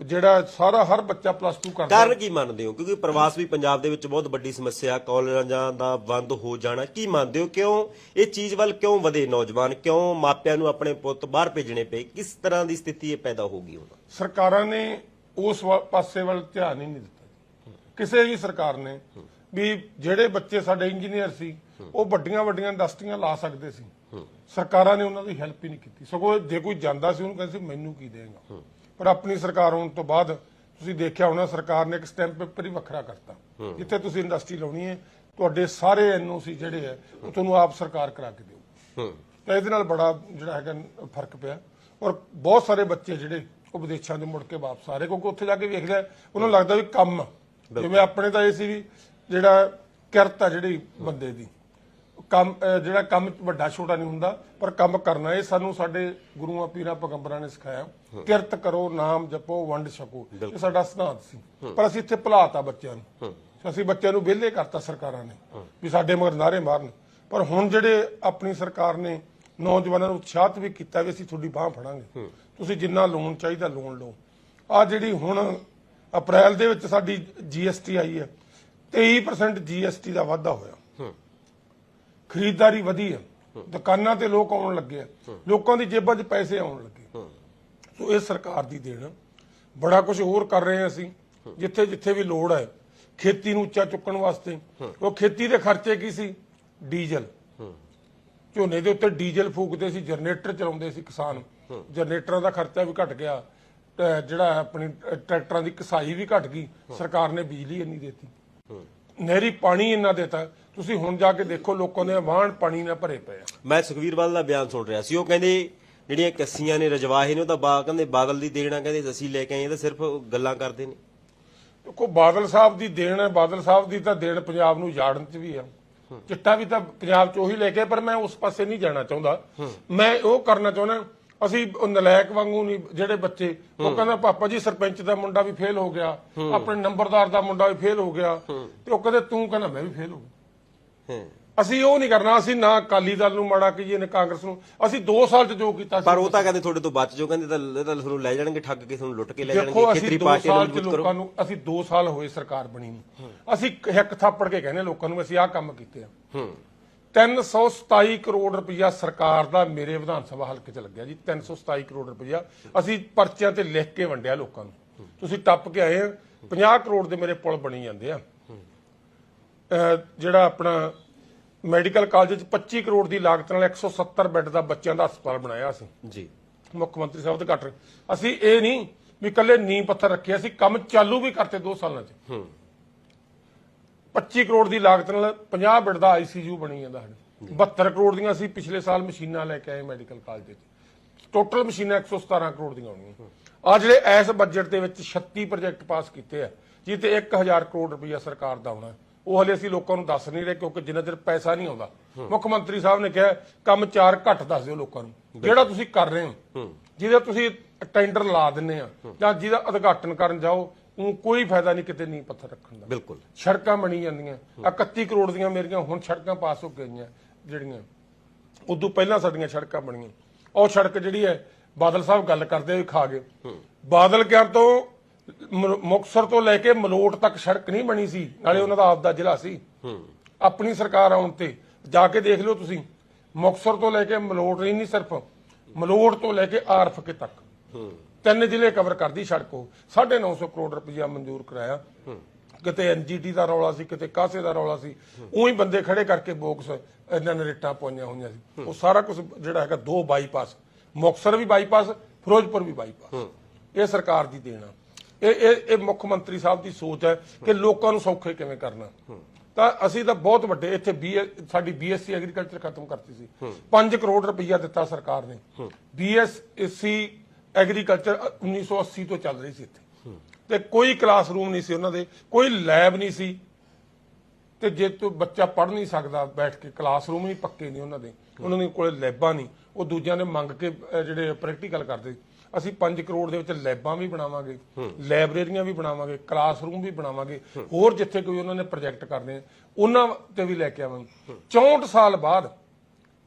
ਜਿਹੜਾ ਸਾਰਾ ਹਰ ਬੱਚਾ ਪਲੱਸ 2 ਕਰਦਾ ਕਾਰਨ ਕੀ ਮੰਨਦੇ ਹੋ? ਕਿਉਂਕਿ ਪ੍ਰਵਾਸ ਵੀ ਪੰਜਾਬ ਦੇ ਵਿੱਚ ਬਹੁਤ ਵੱਡੀ ਸਮੱਸਿਆ ਕਾਲਜਾਂ ਦਾ ਬੰਦ ਹੋ ਜਾਣਾ ਕੀ ਮੰਨਦੇ ਹੋ? ਕਿਉਂ ਇਹ ਚੀਜ਼ ਵੱਲ ਕਿਉਂ ਵਧੇ ਨੌਜਵਾਨ? ਕਿਉਂ ਮਾਪਿਆਂ ਨੂੰ ਆਪਣੇ ਪੁੱਤ ਬਾਹਰ ਭੇਜਣੇ ਪਏ? ਕਿਸ ਤਰ੍ਹਾਂ ਦੀ ਸਥਿਤੀ ਇਹ ਪੈਦਾ ਹੋ ਗਈ ਹੁਣ? ਸਰਕਾਰਾਂ ਨੇ ਉਸ ਪਾਸੇ ਵੱਲ ਧਿਆਨ ਹੀ ਨਹੀਂ ਦਿੱਤਾ। ਕਿਸੇ ਵੀ ਸਰਕਾਰ ਨੇ ਵੀ ਜਿਹੜੇ ਬੱਚੇ ਸਾਡੇ ਇੰਜੀਨੀਅਰ ਸੀ ਉਹ ਵੱਡੀਆਂ ਵੱਡੀਆਂ ਇੰਡਸਟਰੀਆਂ ਲਾ ਸਕਦੇ ਸੀ। ਸਰਕਾਰਾਂ ਨੇ ਉਹਨਾਂ ਦੀ ਹੈਲਪ ਹੀ ਨਹੀਂ ਕੀਤੀ। ਸਗੋਂ ਜੇ ਕੋਈ ਜਾਂਦਾ ਸੀ ਉਹਨੂੰ ਕਹਿੰਦੇ ਸੀ ਮੈਨੂੰ ਕੀ ਦੇਗਾ ਪਰ ਆਪਣੀ ਸਰਕਾਰ ਆਉਣ ਤੋਂ ਬਾਅਦ ਤੁਸੀਂ ਦੇਖਿਆ ਹੋਣਾ ਸਰਕਾਰ ਨੇ ਇੱਕ ਸਟੈਂਪ ਪੇਪਰ ਹੀ ਵੱਖਰਾ ਕਰਤਾ। ਜਿੱਥੇ ਤੁਸੀਂ ਇੰਡਸਟਰੀ ਲਾਉਣੀ ਹੈ ਤੁਹਾਡੇ ਸਾਰੇ ਐਨਓਸੀ ਜਿਹੜੇ ਹੈ ਉਹ ਤੁਹਾਨੂੰ ਆਪ ਸਰਕਾਰ ਕਰਾ ਕੇ ਦੇਊ ਹੂੰ। ਤਾਂ ਇਹਦੇ ਨਾਲ ਬੜਾ ਜਿਹੜਾ ਹੈਗਾ ਫ਼ਰਕ ਪਿਆ। ਔਰ ਬਹੁਤ ਸਾਰੇ ਬੱਚੇ ਜਿਹੜੇ ਉਹ ਵਿਦੇਸ਼ਾਂ ਦੇ ਮੁੜ ਕੇ ਵਾਪਸ ਆ ਰਹੇ ਕਿਉਂਕਿ ਉੱਥੇ ਜਾ ਕੇ ਵੇਖਦੇ ਆ, ਉਹਨਾਂ ਨੂੰ ਲੱਗਦਾ ਵੀ ਕੰਮ। ਜਿਵੇਂ ਆਪਣੇ ਤਾਂ ਇਹ ਸੀ ਵੀ ਜਿਹੜਾ ਕਿਰਤ ਆ ਜਿਹੜੀ ਬੰਦੇ ਦੀ। ਕੰਮ ਜਿਹੜਾ ਕੰਮ ਵੱਡਾ ਛੋਟਾ ਨਹੀਂ ਹੁੰਦਾ ਪਰ ਕੰਮ ਕਰਨਾ ਇਹ ਸਾਨੂੰ ਸਾਡੇ ਗੁਰੂਆਂ ਪੀਰਾਂ ਪੈਗੰਬਰਾਂ ਨੇ ਸਿਖਾਇਆ। ਕਿਰਤ ਕਰੋ ਨਾਮ ਜਪੋ ਵੰਡ ਛਕੋ। ਇਹ ਸਾਡਾ ਸਿਧਾਂਤ ਸੀ। ਪਰ ਅਸੀਂ ਇੱਥੇ ਭੁਲਾਤਾ ਬੱਚਿਆਂ ਨੂੰ। ਅਸੀਂ ਬੱਚਿਆਂ ਨੂੰ ਵਿਹਲੇ ਕਰਤਾ ਸਰਕਾਰਾਂ ਨੇ ਵੀ ਸਾਡੇ ਮਗਰ ਨਾਰੇ ਮਾਰਨ। ਪਰ ਹੁਣ ਜਿਹੜੇ ਆਪਣੀ ਸਰਕਾਰ ਨੇ ਨੌਜਵਾਨਾਂ ਨੂੰ ਉਤਸ਼ਾਹਿਤ ਵੀ ਕੀਤਾ ਵੀ ਅਸੀਂ ਤੁਹਾਡੀ ਬਾਹ ਫੜਾਂਗੇ। ਤੁਸੀਂ ਜਿੰਨਾ ਲੋਨ ਚਾਹੀਦਾ ਲੋਨ ਲਓ। ਆ ਜਿਹੜੀ ਹੁਣ ਅਪ੍ਰੈਲ ਦੇ ਵਿੱਚ ਸਾਡੀ ਜੀਐਸਟੀ ਆਈ ਹੈ 23% ਜੀਐਸਟੀ ਦਾ ਵਾਧਾ ਹੋਇਆ। ਖਰੀਦਦਾਰੀ ਵਧੀ ਹੈ। ਦੁਕਾਨਾਂ ਤੇ ਲੋਕ ਆਉਣ ਲੱਗੇ ਆ। ਲੋਕਾਂ ਦੀ ਜੇਬਾਂ 'ਚ ਪੈਸੇ ਆਉਣ ਲੱਗੇ। ਸੋ ਇਹ ਸਰਕਾਰ ਦੀ ਦੇਣ ਬੜਾ ਕੁਝ ਹੋਰ ਕਰ ਰਹੇ ਹਾਂ ਅਸੀਂ, ਜਿੱਥੇ ਜਿੱਥੇ ਵੀ ਲੋੜ ਹੈ। ਖੇਤੀ ਨੂੰ ਉੱਚਾ ਚੁੱਕਣ ਵਾਸਤੇ। ਉਹ ਖੇਤੀ ਦੇ ਖਰਚੇ ਕੀ ਸੀ? ਡੀਜ਼ਲ। ਝੋਨੇ ਦੇ ਉੱਤੇ ਡੀਜ਼ਲ ਫੂਕਦੇ ਸੀ, ਜਨਰੇਟਰ ਚਲਾਉਂਦੇ ਸੀ ਕਿਸਾਨ। ਜਨਰੇਟਰਾਂ ਦਾ ਖਰਚਾ ਵੀ ਘਟ ਗਿਆ। ਜਿਹੜਾ ਆਪਣੀ ਟਰੈਕਟਰਾਂ ਦੀ ਕਸਾਈ ਵੀ ਘਟ ਗਈ। ਸਰਕਾਰ ਨੇ ਬਿਜਲੀ ਇੰਨੀ ਦੇਤੀ। ਨਹਿਰੀ ਪਾਣੀ ਇੰਨਾ ਦਿੱਤਾ। ਤੁਸੀਂ ਹੁਣ ਜਾ ਕੇ ਦੇਖੋ ਲੋਕਾਂ ਦੇ ਵਾਹਣ ਪਾਣੀ ਨਾਲ ਭਰੇ ਪਏ ਆ। ਮੈਂ ਸੁਖਵੀਰ ਬਾਦਲ ਦਾ ਬਿਆਨ ਸੁਣ ਰਿਹਾ ਸੀ। ਉਹ ਕਹਿੰਦੇ ਜਿਹੜੀਆਂ ਕੱਸੀਆਂ ਨੇ ਰਜਵਾਹੇ ਨੇ ਉਹ ਤਾਂ ਬਾ ਕਹਿੰਦੇ ਬਾਦਲ ਦੀ ਦੇਣਾ ਕਹਿੰਦੇ ਅਸੀਂ ਲੈ ਕੇ ਆਏ ਇਹ ਤਾਂ ਸਿਰਫ ਗੱਲਾਂ ਕਰਦੇ ਨੇ। ਦੇਖੋ ਬਾਦਲ ਸਾਹਿਬ ਦੀ ਦੇਣ ਹੈ ਬਾਦਲ ਸਾਹਿਬ ਦੀ ਤਾਂ ਦੇਣ ਪੰਜਾਬ ਨੂੰ ਉਜਾੜਨ ਚ ਵੀ ਆ। ਚਿੱਟਾ ਵੀ ਤਾਂ ਪੰਜਾਬ ਚ ਉਹੀ ਲੈ ਕੇ ਪਰ ਮੈਂ ਉਸ ਪਾਸੇ ਨਹੀਂ ਜਾਣਾ ਚਾਹੁੰਦਾ। ਮੈਂ ਉਹ ਕਰਨਾ ਚਾਹੁੰਦਾ ਅਸੀਂ ਉਹ ਨਲਾਇਕ ਵਾਂਗੂ ਨਹੀਂ ਜਿਹੜੇ ਬੱਚੇ ਉਹ ਕਹਿੰਦਾ ਪਾਪਾ ਜੀ ਸਰਪੰਚ ਦਾ ਮੁੰਡਾ ਵੀ ਫੇਲ ਹੋ ਗਿਆ ਆਪਣੇ ਨੰਬਰਦਾਰ ਦਾ ਮੁੰਡਾ ਵੀ ਫੇਲ ਹੋ ਗਿਆ। ਤੇ ਉਹ ਕਹਿੰਦੇ ਤੂੰ ਕਹਿੰਦਾ ਮੈਂ ਵੀ ਫੇਲ ਹੋ ਗਿਆ। ਅਸੀਂ ਉਹ ਨਹੀਂ ਕਰਨਾ ਅਸੀਂ ਨਾ ਅਕਾਲੀ ਦਲ ਨੂੰ ਮਾੜਾ ਕਹੀਏ ਨਾ ਕਾਂਗਰਸ ਨੂੰ। ਅਸੀਂ 2 ਸਾਲ ਚ ਜੋ ਕੀਤਾ ਪਰ ਉਹ ਤਾਂ ਕਹਿੰਦੇ ਤੁਹਾਡੇ ਤੋਂ ਬਚ ਜਾਓ ਕਹਿੰਦੇ ਤਾਂ ਇਹ ਤਾਂ ਤੁਹਾਨੂੰ ਲੈ ਜਾਣਗੇ ਠੱਗ ਕੇ ਤੁਹਾਨੂੰ ਲੁੱਟ ਕੇ ਲੈ ਜਾਣਗੇ ਖੇਤਰੀ 2 ਪਾਰਟੀਆਂ ਸਾਲ ਨੂੰ ਮਜ਼ਬੂਤ ਕਰੋ। ਲੋਕਾਂ ਨੂੰ ਅਸੀਂ 2 ਸਾਲ ਹੋਏ ਸਰਕਾਰ ਬਣੀ ਨੂੰ। ਅਸੀਂ ਇੱਕ ਥਾਪੜ ਕੇ ਕਹਿੰਦੇ ਲੋਕਾਂ ਨੂੰ ਅਸੀਂ ਆਹ ਕੰਮ ਕੀਤੇ ਆ। ਹੂੰ। 327 ਕਰੋੜ ਰੁਪਇਆ ਸਰਕਾਰ ਦਾ ਮੇਰੇ ਵਿਧਾਨ ਸਭਾ ਹਲਕੇ ਚ ਲੱਗਿਆ ਜੀ 327 ਕਰੋੜ ਰੁਪਇਆ ਅਸੀਂ ਪਰਚਿਆਂ ਤੇ ਲਿਖ ਕੇ ਵੰਡਿਆ ਲੋਕਾਂ ਨੂੰ। ਤੁਸੀਂ ਟੱਪ ਕੇ ਆਏ ਆ 50 ਕਰੋੜ ਦੇ ਮੇਰੇ ਪੁਲ ਬਣੀ ਜਾਂਦੇ ਆ। ਜਿਹੜਾ ਆਪਣਾ ਮੈਡੀਕਲ ਕਾਲਜ ਚ 25 ਕਰੋੜ ਦੀ ਲਾਗਤ ਨਾਲ 170 ਬੈੱਡ ਦਾ ਬੱਚਿਆਂ ਦਾ ਹਸਪਤਾਲ ਬਣਾਇਆ ਅਸੀਂ ਜੀ। ਮੁੱਖ ਮੰਤਰੀ ਸਾਹਿਬ ਦੇ ਘੱਟ ਅਸੀਂ ਇਹ ਨਹੀਂ ਵੀ ਕੱਲੇ ਨੀਂਹ ਪੱਥਰ ਰੱਖਿਆ ਸੀ ਕੰਮ ਚਾਲੂ ਵੀ ਕਰਤੇ 2 ਸਾਲਾਂ 'ਚ। ਹੂੰ। 25 ਕਰੋੜ ਦੀ ਲਾਗਤ ਨਾਲ 50 ਬੈੱਡ ਦਾ ਆਈਸੀਯੂ ਬਣੀ ਜਾਂਦਾ ਸਾਡੇ 72 ਕਰੋੜ ਦੀਆਂ ਅਸੀਂ ਪਿਛਲੇ ਸਾਲ ਮਸ਼ੀਨਾਂ ਲੈ ਕੇ ਆਏ ਮੈਡੀਕਲ ਕਾਲਜ 'ਚ ਟੋਟਲ ਮਸ਼ੀਨਾਂ 117 ਕਰੋੜ ਦੀਆਂ ਆਉਣੀਆਂ ਆ ਜਿਹੜੇ ਇਸ ਬਜਟ ਦੇ ਵਿੱਚ 36 ਪ੍ਰੋਜੈਕਟ ਪਾਸ ਕੀਤੇ ਆ ਜਿਹ ਤੇ 1000 ਕਰੋੜ ਰੁਪਈਆ ਸਰਕਾਰ ਦਾ ਆਉਣਾ ਉਹ ਹਲੇ ਅਸੀਂ ਲੋਕਾਂ ਨੂੰ ਦੱਸ ਨਹੀਂ ਰਹੇ ਕਿਉਂਕਿ ਜਿੰਨਾ ਚਿਰ ਪੈਸਾ ਨਹੀਂ ਆਉਂਦਾ। ਮੁੱਖ ਮੰਤਰੀ ਸਾਹਿਬ ਨੇ ਕਿਹਾ ਕੰਮ ਚਾਰ ਘੱਟ ਦੱਸ ਦਿਓ ਲੋਕਾਂ ਨੂੰ। ਜਿਹੜਾ ਤੁਸੀਂ ਕਰ ਰਹੇ ਹੋ ਜਿਹਦਾ ਤੁਸੀਂ ਟੈਂਡਰ ਲਾ ਦਿੰਨੇ ਆ ਜਾਂ ਜਿਹਦਾ ਉਦਘਾਟਨ ਕਰਨ ਜਾਓ ਉਹ ਕੋਈ ਫਾਇਦਾ ਨਹੀਂ ਕਿਤੇ ਨਹੀਂ ਪੱਥਰ ਰੱਖਣ ਦਾ। ਬਿਲਕੁਲ। ਸੜਕਾਂ ਬਣੀ ਜਾਂਦੀਆਂ। ਆਹ 31 ਕਰੋੜ ਦੀਆਂ ਮੇਰੀਆਂ ਹੁਣ ਸੜਕਾਂ ਪਾਸ ਹੋ ਗਈਆਂ ਜਿਹੜੀਆਂ। ਉਦੋਂ ਪਹਿਲਾਂ ਸਾਡੀਆਂ ਸੜਕਾਂ ਬਣੀਆਂ। ਉਹ ਸੜਕ ਜਿਹੜੀ ਹੈ ਬਾਦਲ ਸਾਹਿਬ ਗੱਲ ਕਰਦੇ ਹੋਏ ਖਾ ਗਏ। ਬਾਦਲ ਕਿਆਂ ਤੋਂ ਮ- ਮੁਕਤਸਰ ਤੋਂ ਲੈ ਕੇ ਮਲੋਟ ਤੱਕ ਸੜਕ ਨਹੀਂ ਬਣੀ ਸੀ। ਨਾਲੇ ਉਹਨਾਂ ਦਾ ਆਪਦਾ ਜ਼ਿਲ੍ਹਾ ਸੀ। ਆਪਣੀ ਸਰਕਾਰ ਆਉਣ ਤੇ ਜਾ ਕੇ ਦੇਖ ਲਿਓ ਤੁਸੀਂ। ਮੁਕਤਸਰ ਤੋਂ ਲੈ ਕੇ ਮਲੋਟ ਨਹੀਂ ਸਿਰਫ ਮਲੋਟ ਤੋਂ ਲੈ ਕੇ ਆਰਫਕੇ ਤੱਕ। ਤਿੰਨ ਜ਼ਿਲ੍ਹੇ ਕਵਰ ਕਰਦੀ ਸੜਕ ਉਹ। 950 ਕਰੋੜ ਰੁਪਇਆ ਮਨਜ਼ੂਰ ਕਰਾਇਆ। ਕਿਤੇ ਐਨਜੀਟੀ ਦਾ ਰੌਲਾ ਸੀ ਕਿਤੇ ਕਾਸੇ ਦਾ ਰੌਲਾ ਸੀ। ਉਹੀ ਬੰਦੇ ਖੜੇ ਕਰਕੇ ਬੋਕਸ ਇਹਨਾਂ ਨੇ ਰਿੱਟਾਂ ਪਾਈਆਂ ਹੋਈਆਂ ਸੀ। ਉਹ ਸਾਰਾ ਕੁਝ ਜਿਹੜਾ ਹੈਗਾ ਦੋ ਬਾਈਪਾਸ ਮੁਕਤਸਰ ਵੀ ਬਾਈਪਾਸ ਫਿਰੋਜ਼ਪੁਰ ਵੀ ਬਾਈਪਾਸ ਇਹ ਸਰਕਾਰ ਦੀ ਦੇਣ ਇਹ ਇਹ ਇਹ ਮੁੱਖ ਮੰਤਰੀ ਸਾਹਿਬ ਦੀ ਸੋਚ ਹੈ ਕਿ ਲੋਕਾਂ ਨੂੰ ਸੌਖੇ ਕਿਵੇਂ ਕਰਨਾ। ਤਾਂ ਅਸੀਂ ਤਾਂ ਬਹੁਤ ਵੱਡੇ, ਇੱਥੇ ਬੀ ਸਾਡੀ ਬੀਐਸਸੀ ਐਗਰੀਕਲਚਰ ਖਤਮ ਕਰਤੀ ਸੀ। 5 ਕਰੋੜ ਰੁਪਈਆ ਦਿੱਤਾ ਸਰਕਾਰ ਨੇ। ਬੀਐਸਸੀ ਐਗਰੀਕਲਚਰ 1980 ਤੋਂ ਚੱਲ ਰਹੀ ਸੀ ਇੱਥੇ। ਤੇ ਕੋਈ ਕਲਾਸਰੂਮ ਨਹੀਂ ਸੀ ਉਹਨਾਂ ਦੇ, ਕੋਈ ਲੈਬ ਨਹੀਂ ਸੀ। ਤੇ ਜੇ ਤੂੰ ਬੱਚਾ ਪੜ ਨਹੀਂ ਸਕਦਾ ਬੈਠ ਕੇ ਕਲਾਸਰੂਮ ਹੀ ਪੱਕੇ ਨਹੀਂ ਉਹਨਾਂ ਦੇ। ਉਹਨਾਂ ਦੇ ਕੋਲੇ ਲੈਬਾਂ ਨਹੀਂ। ਉਹ ਦੂਜਿਆਂ ਨੇ ਮੰਗ ਕੇ ਜਿਹੜੇ ਪ੍ਰੈਕਟੀਕਲ ਕਰਦੇ ਅਸੀਂ 5 ਕਰੋੜ ਦੇ ਵਿੱਚ ਲੈਬਾਂ ਵੀ ਬਣਾਵਾਂਗੇ ਲਾਇਬ੍ਰੇਰੀਆਂ ਵੀ ਬਣਾਵਾਂਗੇ ਕਲਾਸਰੂਮ ਵੀ ਬਣਾਵਾਂਗੇ ਹੋਰ ਜਿੱਥੇ ਕੋਈ ਉਹਨਾਂ ਨੇ ਪ੍ਰੋਜੈਕਟ ਕਰਨੇ ਉਹਨਾਂ ਤੇ ਵੀ ਲੈ ਕੇ ਆਵਾਂਗੇ। 64 ਸਾਲ ਬਾਅਦ